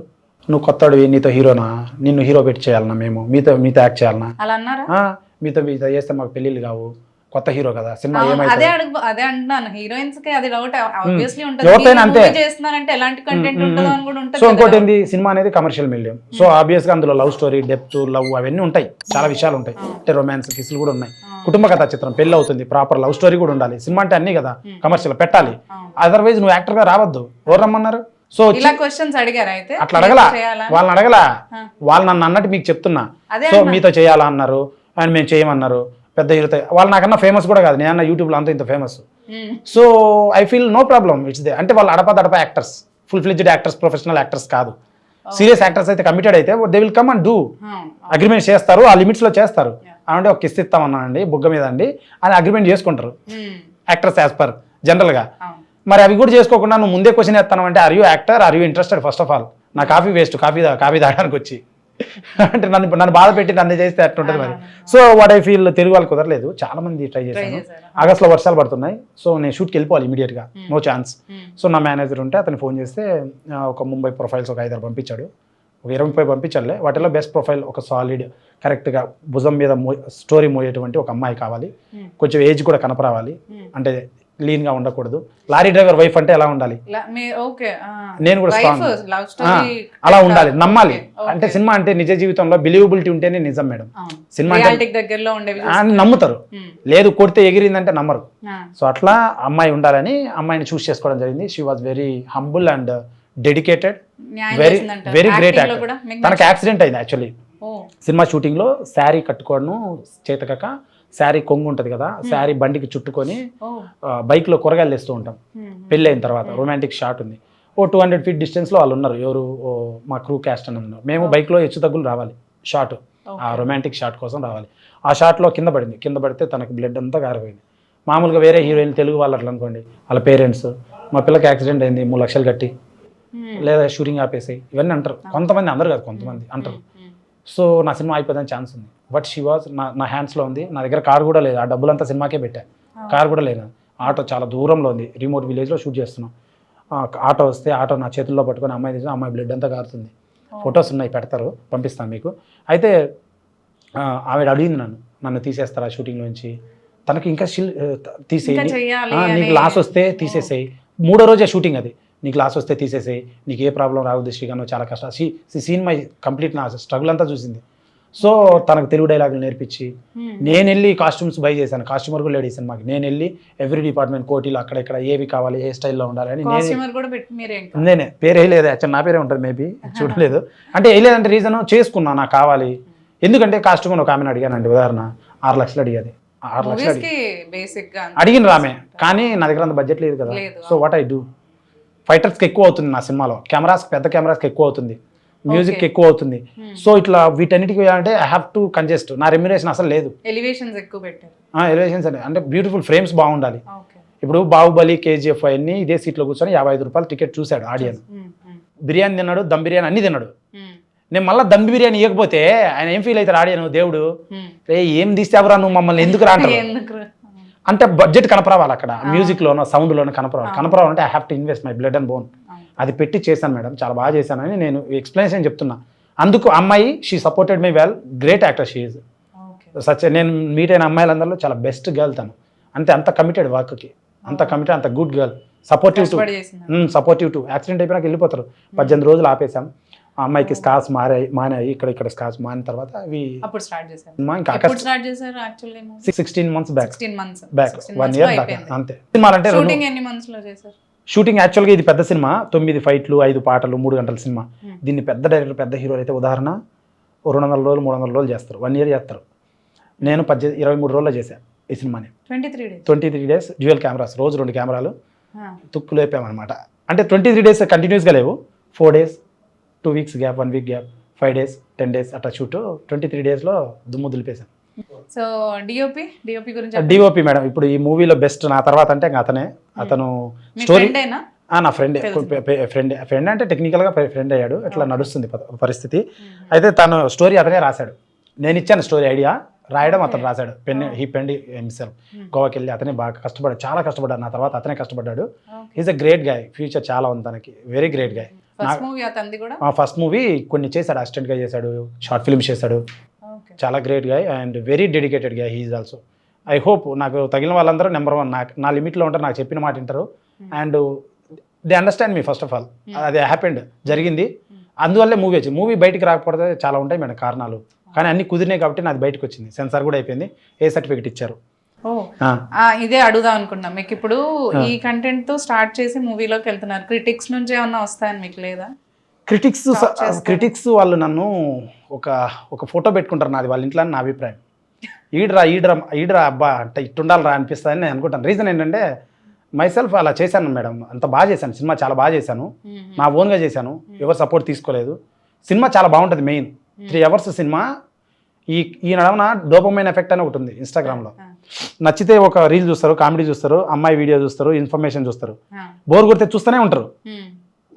Speaker 3: నువ్వు కొత్తడివి నీతో హీరోనా? నిన్ను హీరో పెట్టి చేయాలన్నా మేము? మీతో మీతో యాక్ట్ చేయాలన్నా
Speaker 2: అలా అన్నారా?
Speaker 3: ఆ, మీతో మీతో చేస్తే మాకు పెళ్ళిళ్ళు కావు. కొత్త హీరో కదా సినిమా
Speaker 2: అవును,
Speaker 3: ఏమైతే
Speaker 2: అదే అడుగు అదే అంటున్నాను. హీరోయిన్స్కి అది డౌట్ ఆబ్వియస్లీ ఉంటుంది.
Speaker 3: ఎవరికైనా అంతే.
Speaker 2: మీరు movie చేస్తున్నారంటే ఎలాంటి కంటెంట్ ఉంటుందో అని కూడా ఉంటుంది
Speaker 3: సో. ఇంకోటి ఏంది? సినిమా అనేది కమర్షియల్ మీడియం సో ఆబ్వియస్గా అందులో లవ్ స్టోరీ డెప్త్ లవ్ అవన్నీ ఉంటాయి. చాలా విషయాలు ఉంటాయి. అంటే రొమాన్స్ కిస్లు కూడా ఉన్నాయి. కుటుంబ కథ చిత్రం పెళ్ళి అవుతుంది. ప్రాపర్ లవ్ స్టోరీ కూడా ఉండాలి. సినిమా అంటే అన్ని కదా. కమర్షియల్ పెట్టాలి. అదర్వైజ్ నువ్వు యాక్టర్గా రావద్దు. ఎవరు రమ్మన్నారు? సో
Speaker 2: ఇలా క్వశ్చన్స్ అడిగారా అయితే?
Speaker 3: అట్లా అడగలా. వాళ్ళని అడగలా. వాళ్ళు నన్ను అన్నట్టు మీకు చెప్తున్నా. సో మీతో చేయాలా అన్నారు. అండ్ మేము చేయమన్నారు. పెద్ద హీరోతో వాళ్ళు నాకన్నా ఫేమస్ కూడా కాదు. నేను యూట్యూబ్లో అంతా ఇంత famous. So I feel no problem it's they అంటే వాళ్ళు అడప దడప actors full fledged actors professional actors కాదు సీరియస్ యాక్టర్స్ అయితే కమిటెడ్ అయితే they will come and do. Agreement చేస్తారు. ఆ limits లో చేస్తారు. అంటే ఒక కిస్త్ ఇస్తామన్నానండి బుగ్గ మీద అండి. అని అగ్రిమెంట్ చేసుకుంటారు. యాక్టర్స్ యాజ్ పర్ జనరల్గా. మరి అవి కూడా చేసుకోకుండా నువ్వు ముందే క్వశ్చన్ ఎత్తాను అంటే are you actor are you interested first of all నా కాఫీ వేస్ట్ కాఫీ కాఫీ తాగడానికి వచ్చి. అంటే నన్ను నన్ను బాధ పెట్టి నన్ను చేస్తే అట్టుంటుంది మరి. So what I feel Telugu వాళ్ళు కుదరలేదు. చాలా మంది ట్రై చేశాను? ఆగస్ట్లో వర్షాలు పడుతున్నాయి. సో నేను షూట్కి వెళ్ళిపోవాలి ఇమీడియట్గా నో ఛాన్స్. సో నా మేనేజర్ ఉంటే అతను ఫోన్ చేస్తే ఒక ముంబై ప్రొఫైల్స్ ఒక ఐదారు పంపించాడు. ఒక ఇరవై ముప్పై పంపించాడులే. వాటిలో బెస్ట్ ప్రొఫైల్ ఒక సాలిడ్ కరెక్ట్గా భుజం మీద మో స్టోరీ మోయేటువంటి ఒక అమ్మాయి కావాలి.
Speaker 2: Hmm.
Speaker 3: కొంచెం ఏజ్ కూడా కనపరావాలి.
Speaker 2: Hmm.
Speaker 3: అంటే లీన్గా ఉండకూడదు. లారీ డ్రైవర్ వైఫ్ అంటే ఎలా ఉండాలి?
Speaker 2: లా-.
Speaker 3: నేను కూడా
Speaker 2: story
Speaker 3: అలా ఉండాలి నమ్మాలి. అంటే సినిమా అంటే నిజ జీవితంలో బిలీవబిలిటీ ఉంటేనే నిజం మేడం. సినిమా
Speaker 2: దగ్గరలో
Speaker 3: నమ్ముతారు. లేదు కొడితే ఎగిరిందంటే నమ్మరు. సో అట్లా అమ్మాయి ఉండాలని అమ్మాయిని చూస్ చేసుకోవడం జరిగింది. She was very humble and dedicated very. Very
Speaker 2: గ్రేట్లో
Speaker 3: actor తనకి యాక్సిడెంట్ అయింది యాక్చువల్లీ సినిమా షూటింగ్లో శారీ కట్టుకోవడం చేతకక శారీ కొంగు ఉంటుంది కదా శారీ బండికి చుట్టుకొని బైక్లో కూరగాయలు తెస్తూ ఉంటాం. పెళ్ళి అయిన తర్వాత రొమాంటిక్ షాట్ ఉంది. ఓ టూ హండ్రెడ్ ఫీట్ డిస్టెన్స్లో వాళ్ళు ఉన్నారు ఎవరు మా క్రూ క్యాస్ట్ అని ఉన్నారు. మేము బైక్లో హెచ్చు తగ్గులు రావాలి షాట్ ఆ రొమాంటిక్ షాట్ కోసం రావాలి. ఆ షాట్లో కింద పడింది కింద పడితే తనకి బ్లడ్ అంతా కారిపోయింది మామూలుగా వేరే హీరోయిన్ తెలుగు వాళ్ళు అట్లా అనుకోండి వాళ్ళ పేరెంట్స్ మా పిల్లకి యాక్సిడెంట్ అయింది మూడు లక్షలు కట్టి. లేదా షూటింగ్ ఆపేసాయి ఇవన్నీ అంటారు. కొంతమంది అందరు కాదు కొంతమంది అంటారు. సో నా సినిమా అయిపోదని ఛాన్స్ ఉంది. బట్ షీ వాజ్ నా నా హ్యాండ్స్లో ఉంది. నా దగ్గర కార్ కూడా లేదు. ఆ డబ్బులంతా సినిమాకే పెట్టా. కార్ కూడా లేదు. ఆటో చాలా దూరంలో ఉంది. రిమోట్ విలేజ్లో షూట్ చేస్తున్నాం. ఆటో వస్తే ఆటో నా చేతుల్లో పట్టుకొని అమ్మాయి తీసిన అమ్మాయి బ్లడ్ అంతా కారుతుంది. ఫొటోస్ ఉన్నాయి పెడతారు. పంపిస్తాను మీకు. అయితే ఆవిడ అడిగింది నన్ను. నన్ను తీసేస్తారా షూటింగ్లోంచి తనకి ఇంకా షిల్ తీసేయి. నీకు లాస్ వస్తే తీసేసేయి. మూడో రోజే షూటింగ్ అది. నీకు లాస్ వస్తే తీసేసేయి నీకు ఏ ప్రాబ్లం రావద్దు శ్రీగాను చాలా కష్టం. సీ సీన్ మై కంప్లీట్ నా స్ట్రగుల్ అంతా చూసింది. సో తనకు తెలుగు డైలాగులు నేర్పించి నేను వెళ్ళి కాస్ట్యూమ్స్ బై చేశాను. కాస్ట్యూమర్ కూడా లేడీ సినిమాకి నేను వెళ్ళి ఎవ్రీ డిపార్ట్మెంట్ కోటీలు అక్కడ ఇక్కడ ఏవి కావాలి ఏ స్టైల్లో ఉండాలి అని నేను
Speaker 2: కాస్ట్యూమర్
Speaker 3: నేనే. పేరు వేయలేదు. యాక్చువల్ నా పేరే ఉంటుంది మేబీ చూడలేదు. అంటే వేయలేదంటే రీజన్ చేసుకున్నా నాకు కావాలి. ఎందుకంటే కాస్ట్యూమ్ ఒక ఆమెను అడిగానండి ఉదాహరణ. ఆరు లక్షలు అడిగేది. ఆరు లక్షలు అడిగిన రామే కానీ నా దగ్గర అంత బడ్జెట్ లేదు కదా. సో వాట్ ఐ డూ ఫైటర్స్కి ఎక్కువ అవుతుంది నా సినిమాలో. కెమెరాస్ పెద్ద కెమెరాస్కి ఎక్కువ అవుతుంది. మ్యూజిక్ ఎక్కువ అవుతుంది. సో ఇట్లా వీటన్నిటికి అంటే ఐ హ్యావ్ టు కంజెస్ట్ నా రెమ్యునేషన్ అసలు లేదు.
Speaker 2: ఎలివేషన్స్ ఎక్కువ పెట్టారు.
Speaker 3: ఎలివేషన్స్ అంటే అంటే బ్యూటిఫుల్ ఫ్రేమ్స్ బాగుండాలి. ఇప్పుడు బాహుబలి కేజీఎఫ్ అన్ని ఇదే సీట్లో కూర్చొని యాభై ఐదు రూపాయలు టికెట్ చూశాడు ఆడియన్స్. బిర్యానీ తిన్నాడు దమ్ బిర్యానీ అన్ని తిన్నాడు. నేను మళ్ళీ దమ్ బిర్యానీ ఇవ్వకపోతే ఆయన ఏం ఫీల్ అవుతారు ఆడియను? దేవుడు. రే ఏం తీస్తావురా నువ్వు మమ్మల్ని? ఎందుకు రా అంటారు?
Speaker 2: ఎందుకు
Speaker 3: అంటే బడ్జెట్ కనపరావాలి అక్కడ. మ్యూజిక్ లోనో సౌండ్ లోనో కనపరావాలి కనపరావాలంటే I have to invest my blood and bone అది పెట్టి చేశాను మేడం. చాలా బాగా చేశానని నేను ఎక్స్ప్లెనేషన్ చెప్తున్నా. అందుకు అమ్మాయి she supported my well great actor she is
Speaker 2: okay.
Speaker 3: Such నేను మీట్ అయిన అమ్మాయిలందరిలో చాలా బెస్ట్ గర్ల్ తను. అంతే అంత కమిటెడ్ వర్క్కి అంత కమిటెడ్ అంత good girl supportive to supportive to accident అయిపోయినాక వెళ్ళిపోతారు. పద్దెనిమిది రోజులు ఆపేసాం ఆ అమ్మాయికి స్కార్స్ మారాయి మానాయి ఇక్కడ ఇక్కడ స్కార్స్ మారిన తర్వాత అవి
Speaker 2: అప్పుడు స్టార్ట్ చేశారు.
Speaker 3: ఇంకా
Speaker 2: ఎప్పుడు స్టార్ట్ చేశారు actually
Speaker 3: sixteen months back
Speaker 2: sixteen months
Speaker 3: back one year back అంతే. సినిమాలంటే
Speaker 2: షూటింగ్ ఎన్ని మంత్స్లో చేశారు?
Speaker 3: షూటింగ్ యాక్చువల్గా ఇది పెద్ద సినిమా. తొమ్మిది ఫైట్లు ఐదు పాటలు మూడు గంటల సినిమా.
Speaker 2: Hmm.
Speaker 3: దీన్ని పెద్ద డైరెక్టర్ పెద్ద హీరోలు అయితే ఉదాహరణ రెండు వందల రోజులు మూడు వందల రోజులు చేస్తారు. వన్ ఇయర్ చేస్తారు. నేను పద్దెనిమిది ఇరవై మూడు రోజుల్లో చేశాను ఈ సినిమాని.
Speaker 2: Twenty three days
Speaker 3: twenty three days dual cameras రోజు రెండు కెమెరాలు. తుక్కు లేపామన్నమాట అంటే ట్వంటీ త్రీ డేస్ కంటిన్యూస్గా లేవు. Four days two weeks gap one week gap five days ten days అట్లా షూట్ ట్వంటీ త్రీ డేస్లో దుమ్ము దులిపేశాను
Speaker 2: సో డిఓపి డిఓపి గురించి.
Speaker 3: డిఓపి మేడం ఇప్పుడు ఈ మూవీలో బెస్ట్ నా తర్వాత అంటే ఇంకా అతనే. అతను
Speaker 2: మీ
Speaker 3: స్టోరీ నా ఫ్రెండ్. ఫ్రెండ్ ఫ్రెండ్ అంటే టెక్నికల్గా ఫ్రెండ్ అయ్యాడు. ఇట్లా నడుస్తుంది పరిస్థితి. అయితే తను స్టోరీ అతనే రాశాడు. నేను ఇచ్చాను స్టోరీ ఐడియా రాయడం అతను రాశాడు. పెన్ హీ పెండి హిమ్సెల్ఫ్ గోవాకి వెళ్ళి అతనే బాగా కష్టపడాడు చాలా కష్టపడ్డాడు నా తర్వాత. అతనే కష్టపడ్డాడు. Is a great guy future చాలా ఉంది తనకి. Very great guy
Speaker 2: first movie
Speaker 3: కొన్ని చేశాడు అసిస్టెంట్గా చేశాడు షార్ట్ ఫిల్మ్స్ చేశాడు. చాలా great guy and very dedicated guy he is also I hope నాకు తగిలిన వాళ్ళందరూ నెంబర్ వన్ నాకు నా లిమిట్లో ఉంటారు నాకు చెప్పిన మాట వింటారు. And they understand me first of all అది హ్యాపెండ్ జరిగింది. అందువల్లే మూవీ వచ్చింది మూవీ బయటికి రాకపోతే చాలా ఉంటాయి మేడం కారణాలు. కానీ అన్ని కుదిరినాయి కాబట్టి నాది బయటకు వచ్చింది. సెన్సార్ కూడా అయిపోయింది. ఏ సర్టిఫికేట్ ఇచ్చారు.
Speaker 2: ఇదే అడుగుదాం అనుకున్నా. మీకు ఇప్పుడు ఈ కంటెంట్తో స్టార్ట్ చేసి మూవీలోకి వెళ్తున్నారు. క్రిటిక్స్ నుంచి ఏమన్నా వస్తాయని మీకు లేదా?
Speaker 3: క్రిటిక్స్. క్రిటిక్స్ వాళ్ళు నన్ను ఒక ఒక ఫోటో పెట్టుకుంటారు నాది. వాళ్ళ ఇంట్లో అని నా అభిప్రాయం. ఈడ్రా ఈడ్రా ఈడ్రా అబ్బా అంటే ఇట్టుండాలిరా అనిపిస్తుందని నేను అనుకుంటాను. రీజన్ ఏంటంటే మైసెల్ఫ్ అలా చేశాను మేడం. అంత బాగా చేశాను. సినిమా చాలా బాగా చేశాను. నా ఓన్గా చేశాను. ఎవరు సపోర్ట్ తీసుకోలేదు. సినిమా చాలా బాగుంటుంది మెయిన్ త్రీ అవర్స్ సినిమా. ఈ ఈ నడవన డోపమైన ఎఫెక్ట్ అని ఒకటి ఉంది ఇన్స్టాగ్రామ్లో నచ్చితే ఒక రీల్ చూస్తారు కామెడీ చూస్తారు అమ్మాయి వీడియో చూస్తారు ఇన్ఫర్మేషన్ చూస్తారు. బోర్ కొడితే చూస్తూనే ఉంటారు.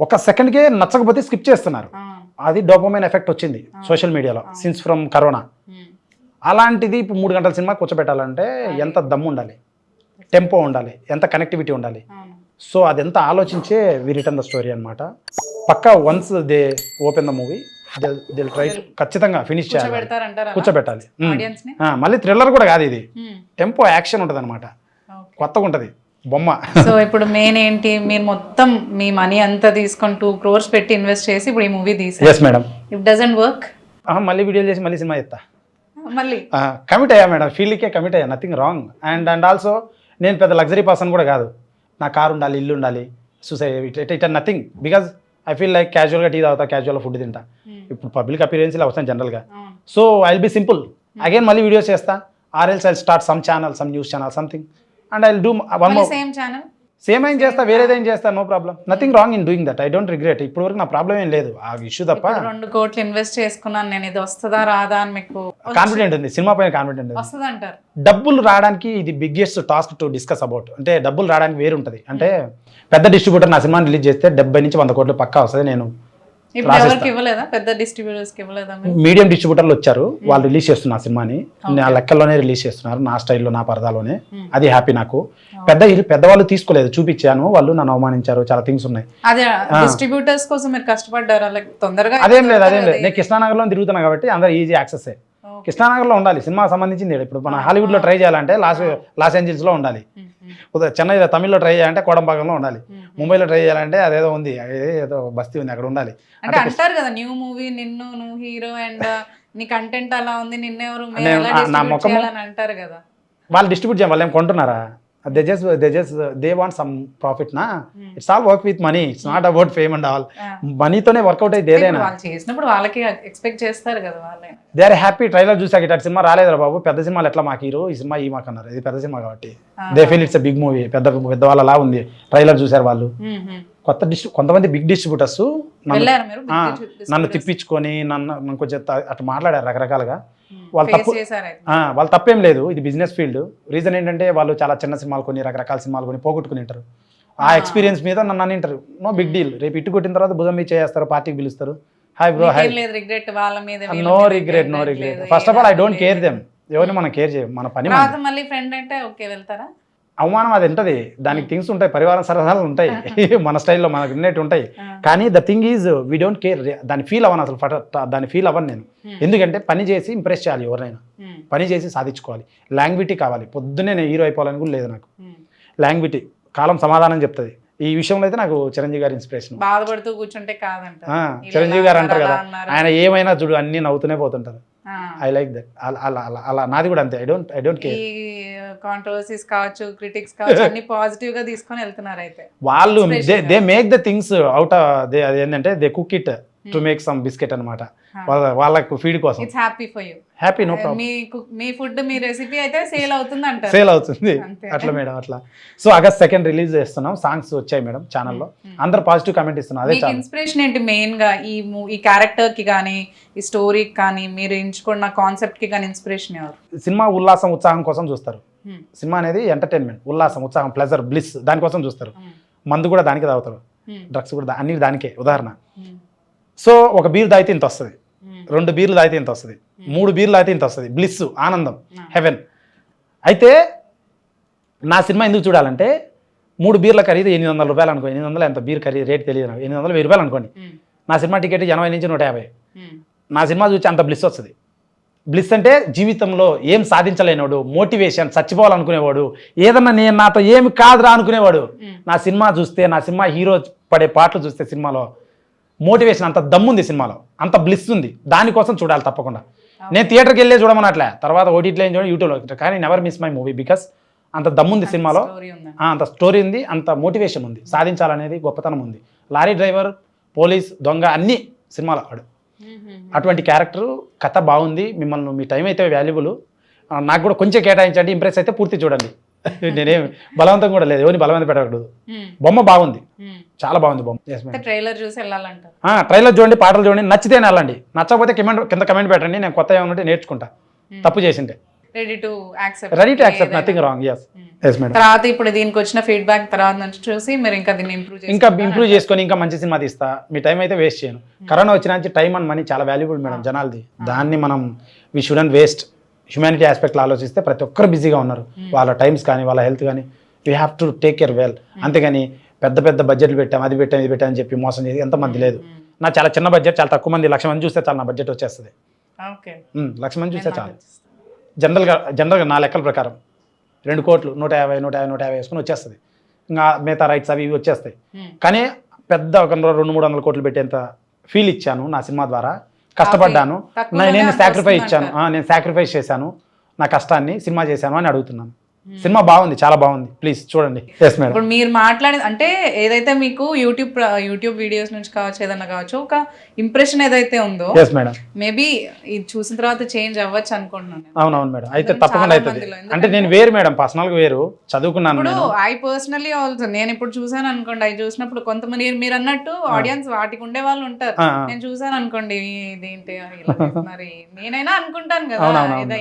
Speaker 3: ఒక సెకండ్కే నచ్చకపోతే స్కిప్ చేస్తున్నారు. అది డోపమైన ఎఫెక్ట్ వచ్చింది social media since from corona. అలాంటిది ఇప్పుడు మూడు గంటల సినిమా కూర్చోబెట్టాలంటే ఎంత దమ్ము ఉండాలి టెంపో ఉండాలి ఎంత కనెక్టివిటీ ఉండాలి. సో అదెంత ఆలోచించే వి రిటర్న్ ద స్టోరీ అనమాట పక్కా once they open the movie ఖచ్చితంగా ఫినిష్ చేయాలి. కూర్చోబెట్టాలి.
Speaker 2: ని?
Speaker 3: ఆ, మళ్ళీ థ్రిల్లర్ కూడా కాదు ఇది. టెంపో యాక్షన్ ఉంటుంది అనమాట కొత్తగా ఉంటుంది. బొమ్మ.
Speaker 2: సో ఇప్పుడు మెయిన్ ఏంటి? మీరు మొత్తం మీ మనీ అంతా తీసుకొని టూ క్రోర్స్ పెట్టి ఇన్వెస్ట్ చేసి ఇప్పుడు ఈ movie
Speaker 3: yes madam
Speaker 2: if doesn't work
Speaker 3: మళ్ళీ వీడియో చేసి మళ్ళీ సినిమా చేస్తా.
Speaker 2: మళ్ళీ?
Speaker 3: కమిట్ అయ్యా మేడం ఫీల్డ్కే కమిట్ అయ్యా. Nothing wrong and and also నేను పెద్ద లగ్జరీ పర్సన్ కూడా కాదు. నా కారు ఉండాలి ఇల్లు ఉండాలి suicide it it nothing because I feel like క్యాజువల్గా టీ తాగుతా క్యాజువల్గా ఫుడ్ తింటా. ఇప్పుడు పబ్లిక్ అపీరియన్స్లో వస్తాను జనరల్గా. So I will be simple again మళ్ళీ వీడియోస్ చేస్తా. Or else I start some channel some news channel something and I do one more
Speaker 2: same channel
Speaker 3: same ఏం చేస్తా వేరేదేం చేస్తా no problem nothing wrong in doing that I don't regret ఇప్పుడు వరకు నా problem ఏం లేదు. ఆ ఇష్యూ తప్ప
Speaker 2: రెండు కోట్లు ఇన్వెస్ట్ చేసుకున్నాను నేను. ఇది వస్తుందా రాదా అని మీకు
Speaker 3: కాన్ఫిడెంట్ ఉంది. సినిమా పైన కాన్ఫిడెంట్ ఉంది.
Speaker 2: అంటారు
Speaker 3: డబ్బులు రావడానికి ఇది biggest task to discuss about అంటే డబ్బులు రావడానికి వేరు ఉంటుంది అంటే పెద్ద డిస్ట్రిబ్యూటర్ నా సినిమాని రిలీజ్ చేస్తే డెబ్బై నుంచి వంద కోట్లు పక్కా వస్తుంది నేను. మీడియం డిస్ట్రిబ్యూటర్లు వచ్చారు. వాళ్ళు రిలీజ్ చేస్తున్నారు ఆ సినిమాని. నా లెక్కల్లోనే రిలీజ్ చేస్తున్నారు నా స్టైల్లో నా పరదాలోనే. అది హ్యాపీ నాకు. పెద్ద పెద్దవాళ్ళు తీసుకోలేదు చూపించాను. వాళ్ళు నన్ను అవమానించారు చాలా థింగ్స్ ఉన్నాయి.
Speaker 2: అదే డిస్ట్రిబ్యూటర్స్ కోసం మీరు కష్టపడ్డారా? తొందరగా
Speaker 3: అదేం లేదు అదేం లేదు. నేను కృష్ణానగర్లో తిరుగుతున్నా కాబట్టి అందరు ఈజీ యాక్సెస్. కృష్ణానగర్లో ఉండాలి సినిమా సంబంధించింది. ఇప్పుడు మన హాలీవుడ్లో ట్రై చేయాలంటే లాస్ లాస్ ఏంజల్స్లో ఉండాలి. ఉదా- చెన్నైలో తమిళ్ళో ట్రై చేయాలంటే కోడంపాకంలో ఉండాలి. ముంబైలో ట్రై చేయాలంటే అదేదో ఉంది. ఏదో బస్తీ ఉంది అక్కడ ఉండాలి.
Speaker 2: అంటే అంటారు కదా న్యూ మూవీ నిన్ను నువ్వు హీరో అండ్ నీ కంటెంట్ అలా ఉంది నిన్నెవరు అంటారు కదా.
Speaker 3: వాళ్ళు డిస్ట్రిబ్యూట్ చేయాలి వాళ్ళు ఏం కొంటున్నారా? They just they just they want some profit నా. It's all work with money it's not about fame and all. మనీతోనే work out అయితే ఏదైనా.
Speaker 2: చేసినప్పుడు వాళ్ళకి ఎక్స్పెక్ట్ చేస్తారు కదా వాళ్ళే.
Speaker 3: దే ఆర్ హ్యాపీ ట్రైలర్ చూసాక ఇటు సినిమా రాలేదురా బాబు. పెద్ద సినిమాలు ఎట్లా మాకు హీరో? ఈ సినిమా ఈ మాకు అన్నారు. ఇది పెద్ద సినిమా కాబట్టి. They feel it's big movie పెద్ద పెద్ద వాళ్ళలా ఉంది. ట్రైలర్ చూసారు వాళ్ళు. కొత్త డిస్ట్రి కొంతమంది బిగ్ డిస్ట్రిబ్యూటర్స్ నన్ను తిప్పించుకొని నన్ను కొంచెం అట్లా మాట్లాడారు రకరకాలుగా. వాళ్ళు
Speaker 2: ఫేస్
Speaker 3: తప్పు వాళ్ళు తప్పేం లేదు. ఇది బిజినెస్ ఫీల్డ్ రీజన్ ఏంటంటే వాళ్ళు చాలా చిన్న సినిమాలు కొని రకరకాల సినిమాలు కొని పోగొట్టుకుని ఉంటారు. ఆ ఎక్స్పీరియన్స్ మీద నన్ను అని ఉంటారు నో బిగ్ డీల్ రేపు ఇట్టు కొట్టిన తర్వాత భుజం మీద చేస్తారు పార్టీకి పిలుస్తారు. హాయ్ బ్రో హాయ్
Speaker 2: రిగ్రెట్ వాళ్ళ మీద వీళ్ళ
Speaker 3: no regret no regret first of all I don't care. Them ఎవరిని మనం కేర్ చేయం మన పని.
Speaker 2: మళ్ళీ ఫ్రెండ్ అంటే ఓకే వెళ్తారా?
Speaker 3: అవమానం అది ఉంటది. దానికి థింగ్స్ ఉంటాయి పరివారం సరసాలు ఉంటాయి. మన స్టైల్లో మనకు ఉన్నట్టు ఉంటాయి.
Speaker 2: ఆ.
Speaker 3: కానీ the thing is we don't care దాన్ని ఫీల్ అవ్వను అసలు దాన్ని ఫీల్ అవ్వను నేను.
Speaker 2: Hmm.
Speaker 3: ఎందుకంటే పని చేసి ఇంప్రెస్ చేయాలి ఎవరైనా పని చేసి సాధించుకోవాలి. లాంగ్విటీ కావాలి. పొద్దున్నే నేను హీరో అయిపోవాలని కూడా లేదు నాకు. లాంగ్విటీ కాలం సమాధానం చెప్తుంది. ఈ విషయంలో అయితే నాకు చిరంజీవి గారి ఇన్స్పిరేషన్
Speaker 2: బాధపడుతూ కూర్చుంటే కాదంట
Speaker 3: చిరంజీవి గారు అంటారు కదా. ఆయన ఏమైనా చూడు అన్ని నవ్వుతూనే పోతుంటారు. ఐ లైక్ దట్ అలా అలా నాది కూడా అంతే. I don't I don't care
Speaker 2: controversies కావచ్చు క్రిటిక్స్ కావచ్చు అన్ని పాజిటివ్గా తీసుకొని వెళ్తున్నారు అయితే.
Speaker 3: వాళ్ళు they they make the things out they అది ఏంటంటే they cook it to make some biscuit అనమాట వాళ్ళ వాళ్ళకు ఫీడ్ కోసం.
Speaker 2: It's happy for you
Speaker 3: happy no problem
Speaker 2: me food మీ రెసిపీ అయితే సేల్ అవుతుంది అంటారు.
Speaker 3: సేల్ అవుతుంది. అట్లా మేడం అట్లా. సో ఆగస్ట్ సెకండ్ రిలీజ్ చేస్తున్నాం. సాంగ్స్ వచ్చాయి మేడం ఛానల్లో అందరు పాజిటివ్ కామెంట్ ఇస్తున్నారు. అదే
Speaker 2: ఇన్స్పిరేషన్ ఏంటి మెయిన్గా? ఈ ఈ క్యారెక్టర్కి కానీ ఈ స్టోరీకి కానీ మీరు ఎంచుకున్న కాన్సెప్ట్కి కానీ ఇన్స్పిరేషన్ ఎవరు?
Speaker 3: సినిమా ఉల్లాసం ఉత్సాహం కోసం చూస్తారు.
Speaker 2: Hmm.
Speaker 3: సినిమా అనేది ఎంటర్టైన్మెంట్ ఉల్లాసం ఉత్సాహం ప్లెజర్ బ్లిస్ దానికోసం చూస్తారు.
Speaker 2: Hmm.
Speaker 3: మందు కూడా దానికి తాగుతారు.
Speaker 2: Hmm.
Speaker 3: డ్రగ్స్ కూడా అన్ని దానికే. ఉదాహరణ.
Speaker 2: Hmm.
Speaker 3: సో ఒక బీర్ తాగితే ఇంత వస్తుంది
Speaker 2: Hmm.
Speaker 3: రెండు బీర్లు తాగితే ఇంత వస్తుంది మూడు బీర్లు తాగితే ఇంత వస్తుంది బ్లిస్ ఆనందం
Speaker 2: Hmm.
Speaker 3: హెవెన్ అయితే నా సినిమా ఎందుకు చూడాలంటే మూడు బీర్ల ఖరీదు ఎనిమిది వందల రూపాయలు అనుకో ఎనిమిది వందలు ఎంత బీర్ ఖరీదు రేట్ తెలియదు ఎనిమిది వందలు వెయ్యి రూపాయలు అనుకోండి
Speaker 2: Hmm.
Speaker 3: నా సినిమా టికెట్ ఎనభై నుంచి నూట యాభై
Speaker 2: Hmm.
Speaker 3: నా సినిమా చూసి అంత బ్లిస్ వస్తుంది బ్లిస్ అంటే జీవితంలో ఏం సాధించలేనివాడు మోటివేషన్ చచ్చిపోవాలనుకునేవాడు ఏదన్నా నేను నాతో ఏమి కాదురా అనుకునేవాడు
Speaker 2: Hmm.
Speaker 3: నా సినిమా చూస్తే నా సినిమా హీరో పడే పాటలు చూస్తే సినిమాలో మోటివేషన్ అంత దమ్ముంది సినిమాలో. అంత బ్లిస్ ఉంది. దానికోసం చూడాలి తప్పకుండా. నేను థియేటర్కి వెళ్ళే చూడమన్నట్లే. తర్వాత ఓటీటీలో ఏం చూడండి యూట్యూబ్లో కానీ never miss my movie because అంత దమ్ముంది సినిమాలో. అంత స్టోరీ ఉంది అంత మోటివేషన్ ఉంది. సాధించాలనేది గొప్పతనం ఉంది. లారీ డ్రైవర్ పోలీస్ దొంగ అన్నీ సినిమాలో ఆడు. అటువంటి క్యారెక్టర్ కథ బాగుంది. మిమ్మల్ని మీ టైం అయితే వాల్యుబుల్ నాకు కూడా కొంచెం కేటాయించండి. ఇంప్రెస్ అయితే పూర్తి చూడండి. నేనేం బలవంతం కూడా లేదు. ఎవరిని బలవంతం పెట్టకూడదు. బొమ్మ బాగుంది. చాలా బాగుంది బొమ్మ.
Speaker 2: ట్రైలర్ చూసి వెళ్ళాలంటారు.
Speaker 3: ట్రైలర్ చూడండి పాటలు చూడండి నచ్చితేనే వెళ్ళండి. నచ్చకపోతే కిమెంట్ కింద కమెంట్ పెట్టండి నేను కొత్త ఏమైనా ఉంటే నేర్చుకుంటా. తప్పు చేసింటే
Speaker 2: ready to accept
Speaker 3: ready to accept nothing wrong yes yes madam
Speaker 2: తర్వాత ఇప్పుడు దీనికి వచ్చిన ఫీడ్బ్యాక్ తర్వాత నుంచి చూసి మీరు ఇంకా దీన్ని ఇంప్రూవ్
Speaker 3: ఇంకా ఇంప్రూవ్ చేసుకొని ఇంకా మంచి సినిమా తీస్తా. మీ టైం అయితే వేస్ట్ చేయను. కరోనా వచ్చిన టైం అండ్ మనీ చాలా వాల్యుబుల్ మేడం జనాలది. దాన్ని మనం వి షుడెంట్ వేస్ట్ హ్యుమానిటీ ఆస్పెక్ట్లో ఆలోచిస్తే ప్రతి ఒక్కరు బిజీగా ఉన్నారు. వాళ్ళ టైమ్స్ కానీ వాళ్ళ హెల్త్ కానీ we have to take care well అంతేగాని పెద్ద పెద్ద బడ్జెట్లు పెట్టాం అది పెట్టాం ఇది పెట్టాం అని చెప్పి మోసం చేసి ఎంతమంది లేదు. నా చాలా చిన్న బడ్జెట్ చాలా తక్కువ మంది లక్ష మంది చూస్తే చాలా నా బడ్జెట్ వచ్చేస్తుంది.
Speaker 2: ఓకే
Speaker 3: ఉమ్, లక్ష మంది చూస్తే చాలు. జనరల్గా జనరల్గా నా లెక్కల ప్రకారం రెండు కోట్లు నూట యాభై నూట యాభై నూట యాభై వేసుకొని వచ్చేస్తుంది. ఇంకా మిగతా రైట్స్ అవి ఇవి వచ్చేస్తాయి. కానీ పెద్ద ఒక రెండు మూడు వందల కోట్లు పెట్టేంత ఫీల్ ఇచ్చాను నా సినిమా ద్వారా. కష్టపడ్డాను. నేను
Speaker 2: అంత
Speaker 3: సాక్రిఫైస్ ఇచ్చాను. నేను సాక్రిఫైస్ చేశాను. నా కష్టాన్ని సినిమా చేశాను అని అడుగుతున్నాను. సినిమా బాగుంది చాలా బాగుంది. ప్లీజ్ చూడండి. ఎస్ మేడం
Speaker 2: ఇప్పుడు మీరు మాట్లాడే అంటే ఏదైతే మీకు యూట్యూబ్ యూట్యూబ్ వీడియోస్ నుంచి కావచ్చు ఏదన్నా కావచ్చు ఒక ఇంప్రెషన్ ఏదైతే ఉందో
Speaker 3: ఎస్ మేడం
Speaker 2: మేబీ ఇది చూసిన తర్వాత చేంజ్ అవ్వచ్చు అనుకుంటున్నాను నేను.
Speaker 3: అవునవును మేడం అయితే తప్పకుండా అవుతుంది అంటే నేను వేరు మేడం పర్సనల్గా వేరు. చదువుకున్నాను
Speaker 2: ఇప్పుడు ఐ పర్సనలీ ఆల్సో నేను ఇప్పుడు చూసాను అనుకోండి అవి చూసినప్పుడు కొంతమంది మీరు అన్నట్టు ఆడియన్స్ వాటికి ఉండే వాళ్ళు ఉంటారు.
Speaker 3: ఆ, ఆ.
Speaker 2: నేను చూసాను అనుకోండి ఇదేంటి చేస్తున్నారు నేనైనా అనుకుంటాను కదా.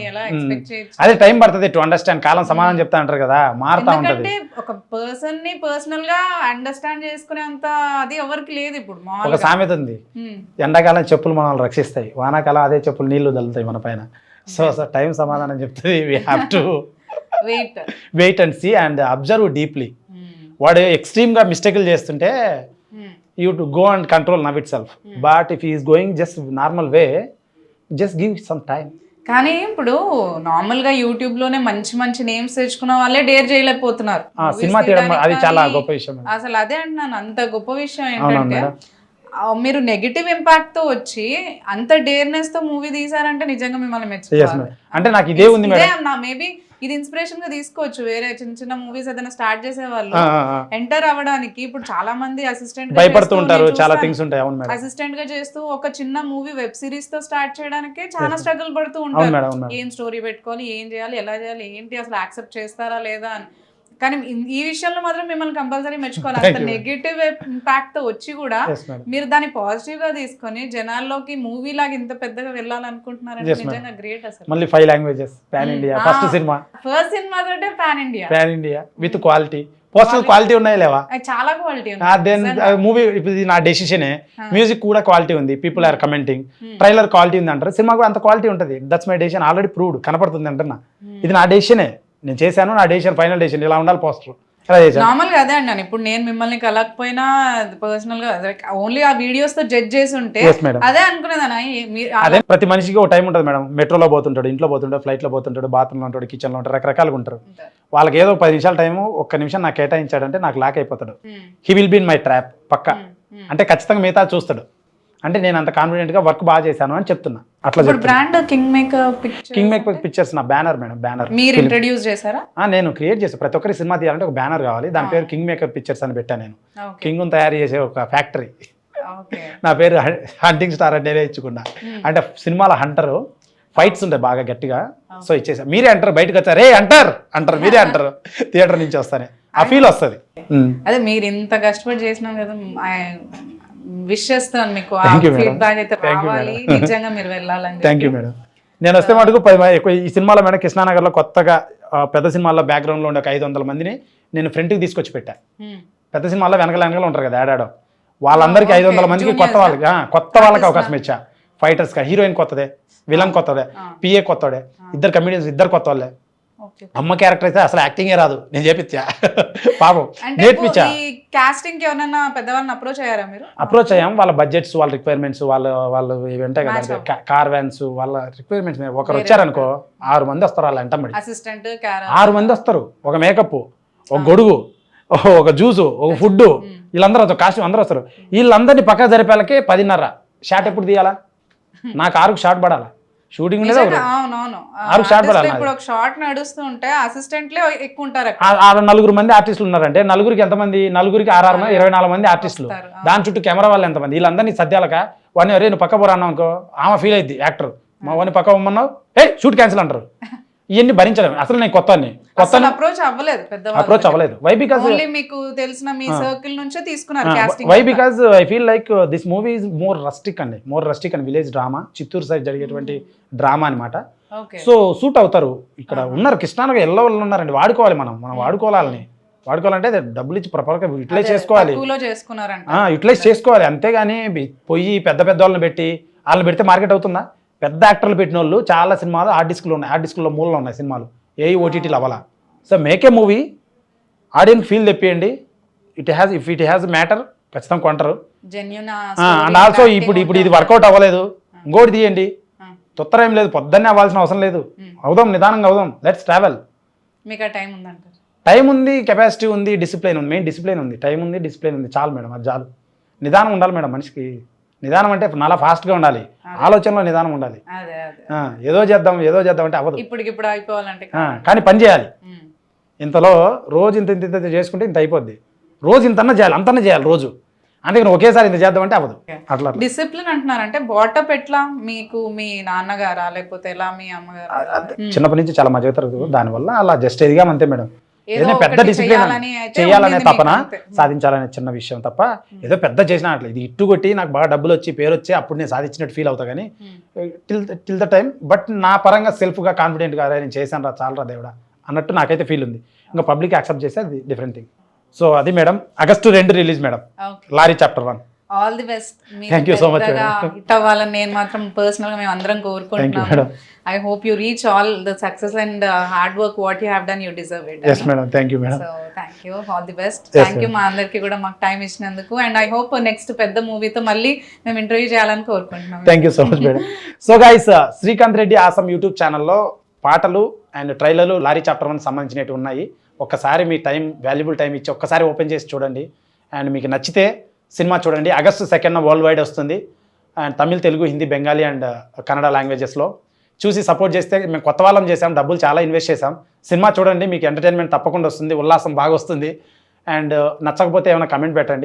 Speaker 2: ఎలా. ఎక్స్పెక్ట్ చేయొచ్చు.
Speaker 3: అదే టైం పడుతుంది టు అండర్స్టాండ్ కాలం సమాధానం చెప్తా అంటారు కదా మారుతా ఉంటది.
Speaker 2: ఒక పర్సన్ని పర్సనల్గా అండర్స్టాండ్ చేసుకునే అంత అది ఎవరికి లేదు ఇప్పుడు
Speaker 3: ఒక సామెత ఉంది. ఎండాకాలం చెప్పులు మనల్ని రక్షిస్తాయి వానాకాలం అదే చెప్పులు నీళ్ళు తల్లుతాయి మన పైన. సో సో టైం సమాధానం చెప్తుంది. We have to
Speaker 2: wait
Speaker 3: wait and see and observe deeply వాడు ఎక్స్ట్రీమ్గా మిస్టేక్లు చేస్తుంటే you to go and control now itself but if is going just normal way just give some time
Speaker 2: కానీ ఇప్పుడు నార్మల్గా యూట్యూబ్లోనే మంచి మంచి నేమ్స్ తెచ్చుకున్న వాళ్ళే డేర్ చేయలేకపోతున్నారు
Speaker 3: సినిమా తీయడం అది చాలా గొప్ప విషయం.
Speaker 2: అసలు అదే అంటున్నాను అంత గొప్ప విషయం ఏంటంటే మీరు నెగిటివ్ ఇంపాక్ట్తో వచ్చి అంత డేర్నెస్తో మూవీ తీసారంటే నిజంగా మిమ్మల్ని
Speaker 3: మేడం. అంటే నాకు ఇదే ఉంది మేడం
Speaker 2: మేబీ ఇది ఇన్స్పిరేషన్గా తీసుకోవచ్చు. వేరే చిన్న చిన్న మూవీస్ ఏదైనా స్టార్ట్ చేసే వాళ్ళు
Speaker 3: ఆ, ఆ, ఆ.
Speaker 2: ఎంటర్ అవ్వడానికి. ఇప్పుడు చాలా మంది అసిస్టెంట్
Speaker 3: భయపడుతూ ఉంటారు. చాలా థింగ్స్ ఉంటాయి. అవును మేడం.
Speaker 2: అసిస్టెంట్గా చేస్తూ ఒక చిన్న మూవీ వెబ్ సిరీస్తో స్టార్ట్ చేయడానికి చాలా స్ట్రగుల్ పడుతూ ఉంటారు. ఏం స్టోరీ పెట్టుకోవాలి? ఏం చేయాలి? ఎలా చేయాలి? ఏంటి? అసలు యాక్సెప్ట్ చేస్తారా లేదా అని. కానీ ఈ విషయంలో మాత్రం మిమ్మల్ని కంపల్సరీ మెచ్చుకోవాలి. అంత. నెగిటివ్ ఇంపాక్ట్తో వచ్చి కూడా మీరు దాన్ని పాజిటివ్గా తీసుకొని జనాల్లోకి మూవీ లాగా ఇంత పెద్దగా వెళ్ళాలనుకుంటున్నారంటే
Speaker 3: ma'am.
Speaker 2: నిజంగా గ్రేట్ అసలు.
Speaker 3: మళ్ళీ five languages pan India. First cinema
Speaker 2: first cinema తోటే pan India
Speaker 3: pan India with quality postal quality ఉన్నాయి లేవా?
Speaker 2: చాలా క్వాలిటీ
Speaker 3: దెన్ మూవీ ఇప్పుడు ఇది నా డెసిషనే మ్యూజిక్ కూడా క్వాలిటీ ఉంది. People are commenting trailer quality ఉంది అంటారు. సినిమా కూడా అంత క్వాలిటీ ఉంటుంది. That's my decision already proved కనపడుతుంది అంటున్నా. ఇది నా డెసిషనే నేను చేశాను నా డెసిషన్ ఫైనల్ డెసిషన్ ఇలా ఉండాలి పోస్టర్ ఇలా చేశాను?
Speaker 2: నార్మల్గా అదే అండి ఇప్పుడు నేను మిమ్మల్ని కలగకపోయినా పర్సనల్గా ఓన్లీ ఆ వీడియోస్తో జడ్జ్ చేసి ఉంటే. అదే అనుకునేదానా? ఈ- మీరు ఆ-
Speaker 3: అదే ప్రతి మనిషికి ఒక టైం ఉంటుంది మేడం మెట్రోలో పోతుంటాడు ఇంట్లో పోతుంటాడు ఫ్లైట్లో పోతుంటాడు బాత్రూమ్లో ఉంటాడు కిచెన్లో ఉంటాడు రకరకాలుగా ఉంటారు. వాళ్ళకి ఏదో పది నిమిషాల టైం ఒక్క నిమిషం నాకు కేటాయించాడంటే నాకు లాక్ అయిపోతాడు. He will be in my trap పక్క. అంటే ఖచ్చితంగా మిగతా చూస్తాడు. అంటే నేను అంత కాన్ఫిడెంట్గా వర్క్ బాగా చేశాను అని చెప్తున్నా. అట్లా
Speaker 2: brand king maker
Speaker 3: king make pictures నా బ్యానర్ మేడం బ్యానర్
Speaker 2: మీరు ఇంట్రడ్యూస్ చేశారా?
Speaker 3: నేను క్రియేట్ చేస్తాను ప్రతి ఒక్కరి సినిమా తీయాలంటే ఒక బ్యానర్ కావాలి. దాని పేరు కింగ్ మేకర్ పిక్చర్స్ అని పెట్టాను నేను. కింగ్ తయారు చేసే ఒక ఫ్యాక్టరీ నా పేరు హంటింగ్ స్టార్ అని నేనే ఇచ్చుకున్నా. అంటే సినిమాల హంటరు ఫైట్స్ ఉంటాయి బాగా గట్టిగా. సో ఇచ్చేసా. మీరే అంటారు బయటకు వచ్చారు. ఏ అంటారు అంటారు మీరే అంటారు థియేటర్ నుంచి వస్తానే. ఆ ఫీల్ వస్తుంది.
Speaker 2: అదే మీరు ఇంత కష్టపడి చేసినాం కదా విష్ చేస్తాను మీకు. ఫీడ్బ్యాక్ అయితే
Speaker 3: Thank you,
Speaker 2: రావాలి.
Speaker 3: madam.
Speaker 2: నిజంగా మీరు వెళ్ళాలని
Speaker 3: థ్యాంక్ యూ మేడం నేను వస్తే మటుకు పది ఈ సినిమాలో మేడం కృష్ణానగర్లో కొత్తగా పెద్ద సినిమాల్లో బ్యాక్గ్రౌండ్లో ఉండే ఒక ఐదు వందల మందిని నేను ఫ్రంట్కి తీసుకొచ్చి పెట్టా.
Speaker 2: ఉమ్,
Speaker 3: పెద్ద సినిమాల్లో వెనకాల వెనకాల ఉంటారు కదా యాడాడో వాళ్ళందరికీ ఐదు వందల. మందికి కొత్త వాళ్ళకి కొత్త వాళ్ళకి అవకాశం ఇచ్చా. ఫైటర్స్గా హీరోయిన్ కొత్తదే విలన్ కొత్తదే
Speaker 2: ఆ.
Speaker 3: పిఏ కొత్తడే. ఇద్దరు కమిడియన్స్ ఇద్దరు కొత్త వాళ్ళే. అమ్మ క్యారెక్టర్ అయితే అసలు యాక్టింగే రాదు. నేను చేపించా పాపం. నేర్పించా.
Speaker 2: కాస్టింగ్కి ఎవరైనా పెద్దవాళ్ళని అప్రోచ్ అయ్యారా మీరు?
Speaker 3: అప్రోచ్ అయ్యాం. వాళ్ళ బడ్జెట్స్ వాళ్ళ రిక్వైర్మెంట్స్ వాళ్ళ వాళ్ళు ఇవి ఉంటాయి కదా కార్ వ్యాన్స్ వాళ్ళ రిక్వైర్మెంట్స్ ఒకరు వచ్చారనుకో ఆరు మంది వస్తారు వాళ్ళ ఎంటమ్మడి
Speaker 2: అసిస్టెంట్
Speaker 3: ఆరు మంది వస్తారు. ఒక మేకప్ ఒక గొడుగు ఒక జ్యూసు ఒక ఫుడ్ వీళ్ళందరూ వస్తారు. కాస్ట్యూమ్ అందరూ వస్తారు. వీళ్ళందరినీ పక్క జరిపేళ్ళకి పదిన్నర. షాట్ ఎప్పుడు తీయాలా? నాకు ఆరుకు షాట్ పడాలా? షూటింగ్ ఆరు పడాలి
Speaker 2: ఇప్పుడు ఒక షార్ట్ నడుస్తూ ఉంటే అసిస్టెంట్లే ఎక్కువ ఉంటారు
Speaker 3: ఆ నలుగురు మంది ఆర్టిస్టులు ఉన్నారంటే నలుగురికి ఎంతమంది? నలుగురికి ఆరు ఆరు మంది ఇరవై నాలుగు మంది ఆర్టిస్టులు. దాని చుట్టూ కెమెరా వాళ్ళు ఎంతమంది? వీళ్ళందరినీ సద్యాలక వాడిని అరే నువ్వు పక్క పోరా అన్నావు అనుకో ఆమె ఫీల్ అయింది యాక్టర్. మా వాడిని పక్క పొమ్మన్నావు ఏ షూట్ క్యాన్సిల్ అంటారు. ఇవన్నీ భరించలేము. అసలు నేను కొత్త కొత్త
Speaker 2: అప్రోచ్ అవ్వలేదు పెద్దవాళ్ళు
Speaker 3: అప్రోచ్ అవ్వలేదు. వై బికాస్
Speaker 2: మీకు తెలిసిన మీ సర్కిల్ నుంచే తీసుకున్నారు casting
Speaker 3: why because I feel like this movie is more rustic అండి. More rustic and village drama Chittoor side జరిగేటువంటి డ్రామా అనమాట సో సూట్ అవుతారు. ఇక్కడ ఉన్నారు. కృష్ణానగర్ ఎల్ల వాళ్ళు ఉన్నారండి. వాడుకోవాలి మనం. మనం వాడుకోవాలని. వాడుకోవాలంటే డబ్బులు ఇచ్చి ప్రపరగా యూటిలైజ్ చేసుకోవాలి. యూటిలైజ్ చేసుకోవాలి. అంతేగాని పొయ్యి పెద్ద పెద్ద వాళ్ళని పెట్టి వాళ్ళని పెడితే మార్కెట్ అవుతుందా? పెద్ద యాక్టర్లు పెట్టిన వాళ్ళు చాలా సినిమాలు హార్డ్ డిస్క్లు ఉన్నాయి. హార్డ్ డిస్క్లో మూలలో ఉన్నాయి సినిమాలు. ఏ ఓటీటీలు అవ్వాలా? So make a movie audience feel తెప్పియండి. It has if it has matter ఖచ్చితంగా కొంటారు. అండ్ ఆల్సో ఇప్పుడు ఇప్పుడు ఇది వర్కౌట్ అవ్వలేదు. ఇంకోటి తీయండి. తొత్తర ఏం లేదు. పొద్దున్నే అవ్వాల్సిన అవసరం లేదు. అవుదాం నిదానంగా అవుదాం. లెట్స్ ట్రావెల్
Speaker 2: మీకు టైం ఉందంటారు.
Speaker 3: టైం ఉంది కెపాసిటీ ఉంది డిసిప్లిన్ ఉంది. మెయిన్ డిసిప్లిన్ ఉంది. టైం ఉంది డిసిప్లిన్ ఉంది. చాలు మేడం అది చాలు. నిదానం ఉండాలి మేడం మనిషికి. నిదానం అంటే నాలా ఫాస్ట్గా ఉండాలి. ఆలోచనలో నిదానం ఉండాలి. ఏదో చేద్దాం ఏదో చేద్దాం అంటే అవ్వదు.
Speaker 2: ఇప్పటికిప్పుడు అయిపోవాలంటే
Speaker 3: కానీ పని చేయాలి. ఇంతలో రోజు ఇంత ఇంత ఇంత చేసుకుంటే ఇంత అయిపోద్ది. రోజు ఇంతన్నా చేయాలి అంతన్నా చేయాలి రోజు. అందుకని ఒకేసారి ఇంత చేద్దాం అంటే అవ్వదు. అట్లా.
Speaker 2: డిసిప్లిన్ అంటున్నారంటే బాటప్ ఎట్లా? మీకు మీ నాన్నగారా లేకపోతే ఎలా మీ అమ్మగారా?
Speaker 3: చిన్నప్పటి నుంచి చాలా మధ్య తరగతి దానివల్ల అలా జస్ట్ ఎదిగాం అంతే మేడం.
Speaker 2: ఏదో
Speaker 3: పెద్ద డిసిప్లిన్
Speaker 2: చేయాలని
Speaker 3: తపన. సాధించాలనే చిన్న విషయం తప్ప ఏదో పెద్ద చేసిన అట్లా ఇది ఇట్టు కొట్టి నాకు బాగా డబ్బులు వచ్చి పేరు వచ్చి అప్పుడు నేను సాధించినట్టు ఫీల్ అవుతా కానీ. Till till the time but నా పరంగా సెల్ఫ్గా కాన్ఫిడెంట్గా నేను చేశాను రా చాలరా దేవుడా అన్నట్టు నాకైతే ఫీల్ ఉంది. ఇంకా పబ్లిక్ యాక్సెప్ట్ చేస్తే అది డిఫరెంట్ థింగ్ సో అది మేడం ఆగస్టు రెండు release madam. Lorry chapter one
Speaker 2: all the best.
Speaker 3: Thank you so much,
Speaker 2: hit అవ్వాలని నేను మాత్రం పర్సనల్గా మేము అందరం
Speaker 3: madam.
Speaker 2: I hope you reach all the success and hard work what you have done you deserve it
Speaker 3: yes madam thank you madam
Speaker 2: so thank you all the best
Speaker 3: Yes,
Speaker 2: thank you మా అందరికి కూడా మాకు time ఇచ్చినందుకు. And I hope next పెద్ద మూవీతో మళ్ళీ మేము interview చేయాలని కోరుకుంటున్నాం
Speaker 3: thank you so much madam so guys Srikanth Reddy awesome YouTube ఛానల్లో పాటలు అండ్ ట్రైలర్లు లారీ చాప్టర్ వన్ సంబంధించినవి ఉన్నాయి. ఒక్కసారి మీ టైం వాల్యుబుల్ టైం ఇచ్చి ఒక్కసారి ఓపెన్ చేసి చూడండి. అండ్ మీకు నచ్చితే సినిమా చూడండి. ఆగస్టు సెకండ్ వరల్డ్ వైడ్ వస్తుంది. అండ్ తమిళ్ తెలుగు హిందీ బెంగాలీ అండ్ కన్నడ లాంగ్వేజెస్లో చూసి సపోర్ట్ చేస్తే మేము కొత్త వాళ్ళం చేసాం డబ్బులు చాలా ఇన్వెస్ట్ చేసాం సినిమా చూడండి మీకు ఎంటర్టైన్మెంట్ తప్పకుండా వస్తుంది. ఉల్లాసం బాగా వస్తుంది. అండ్ నచ్చకపోతే ఏమైనా కమెంట్ పెట్టండి.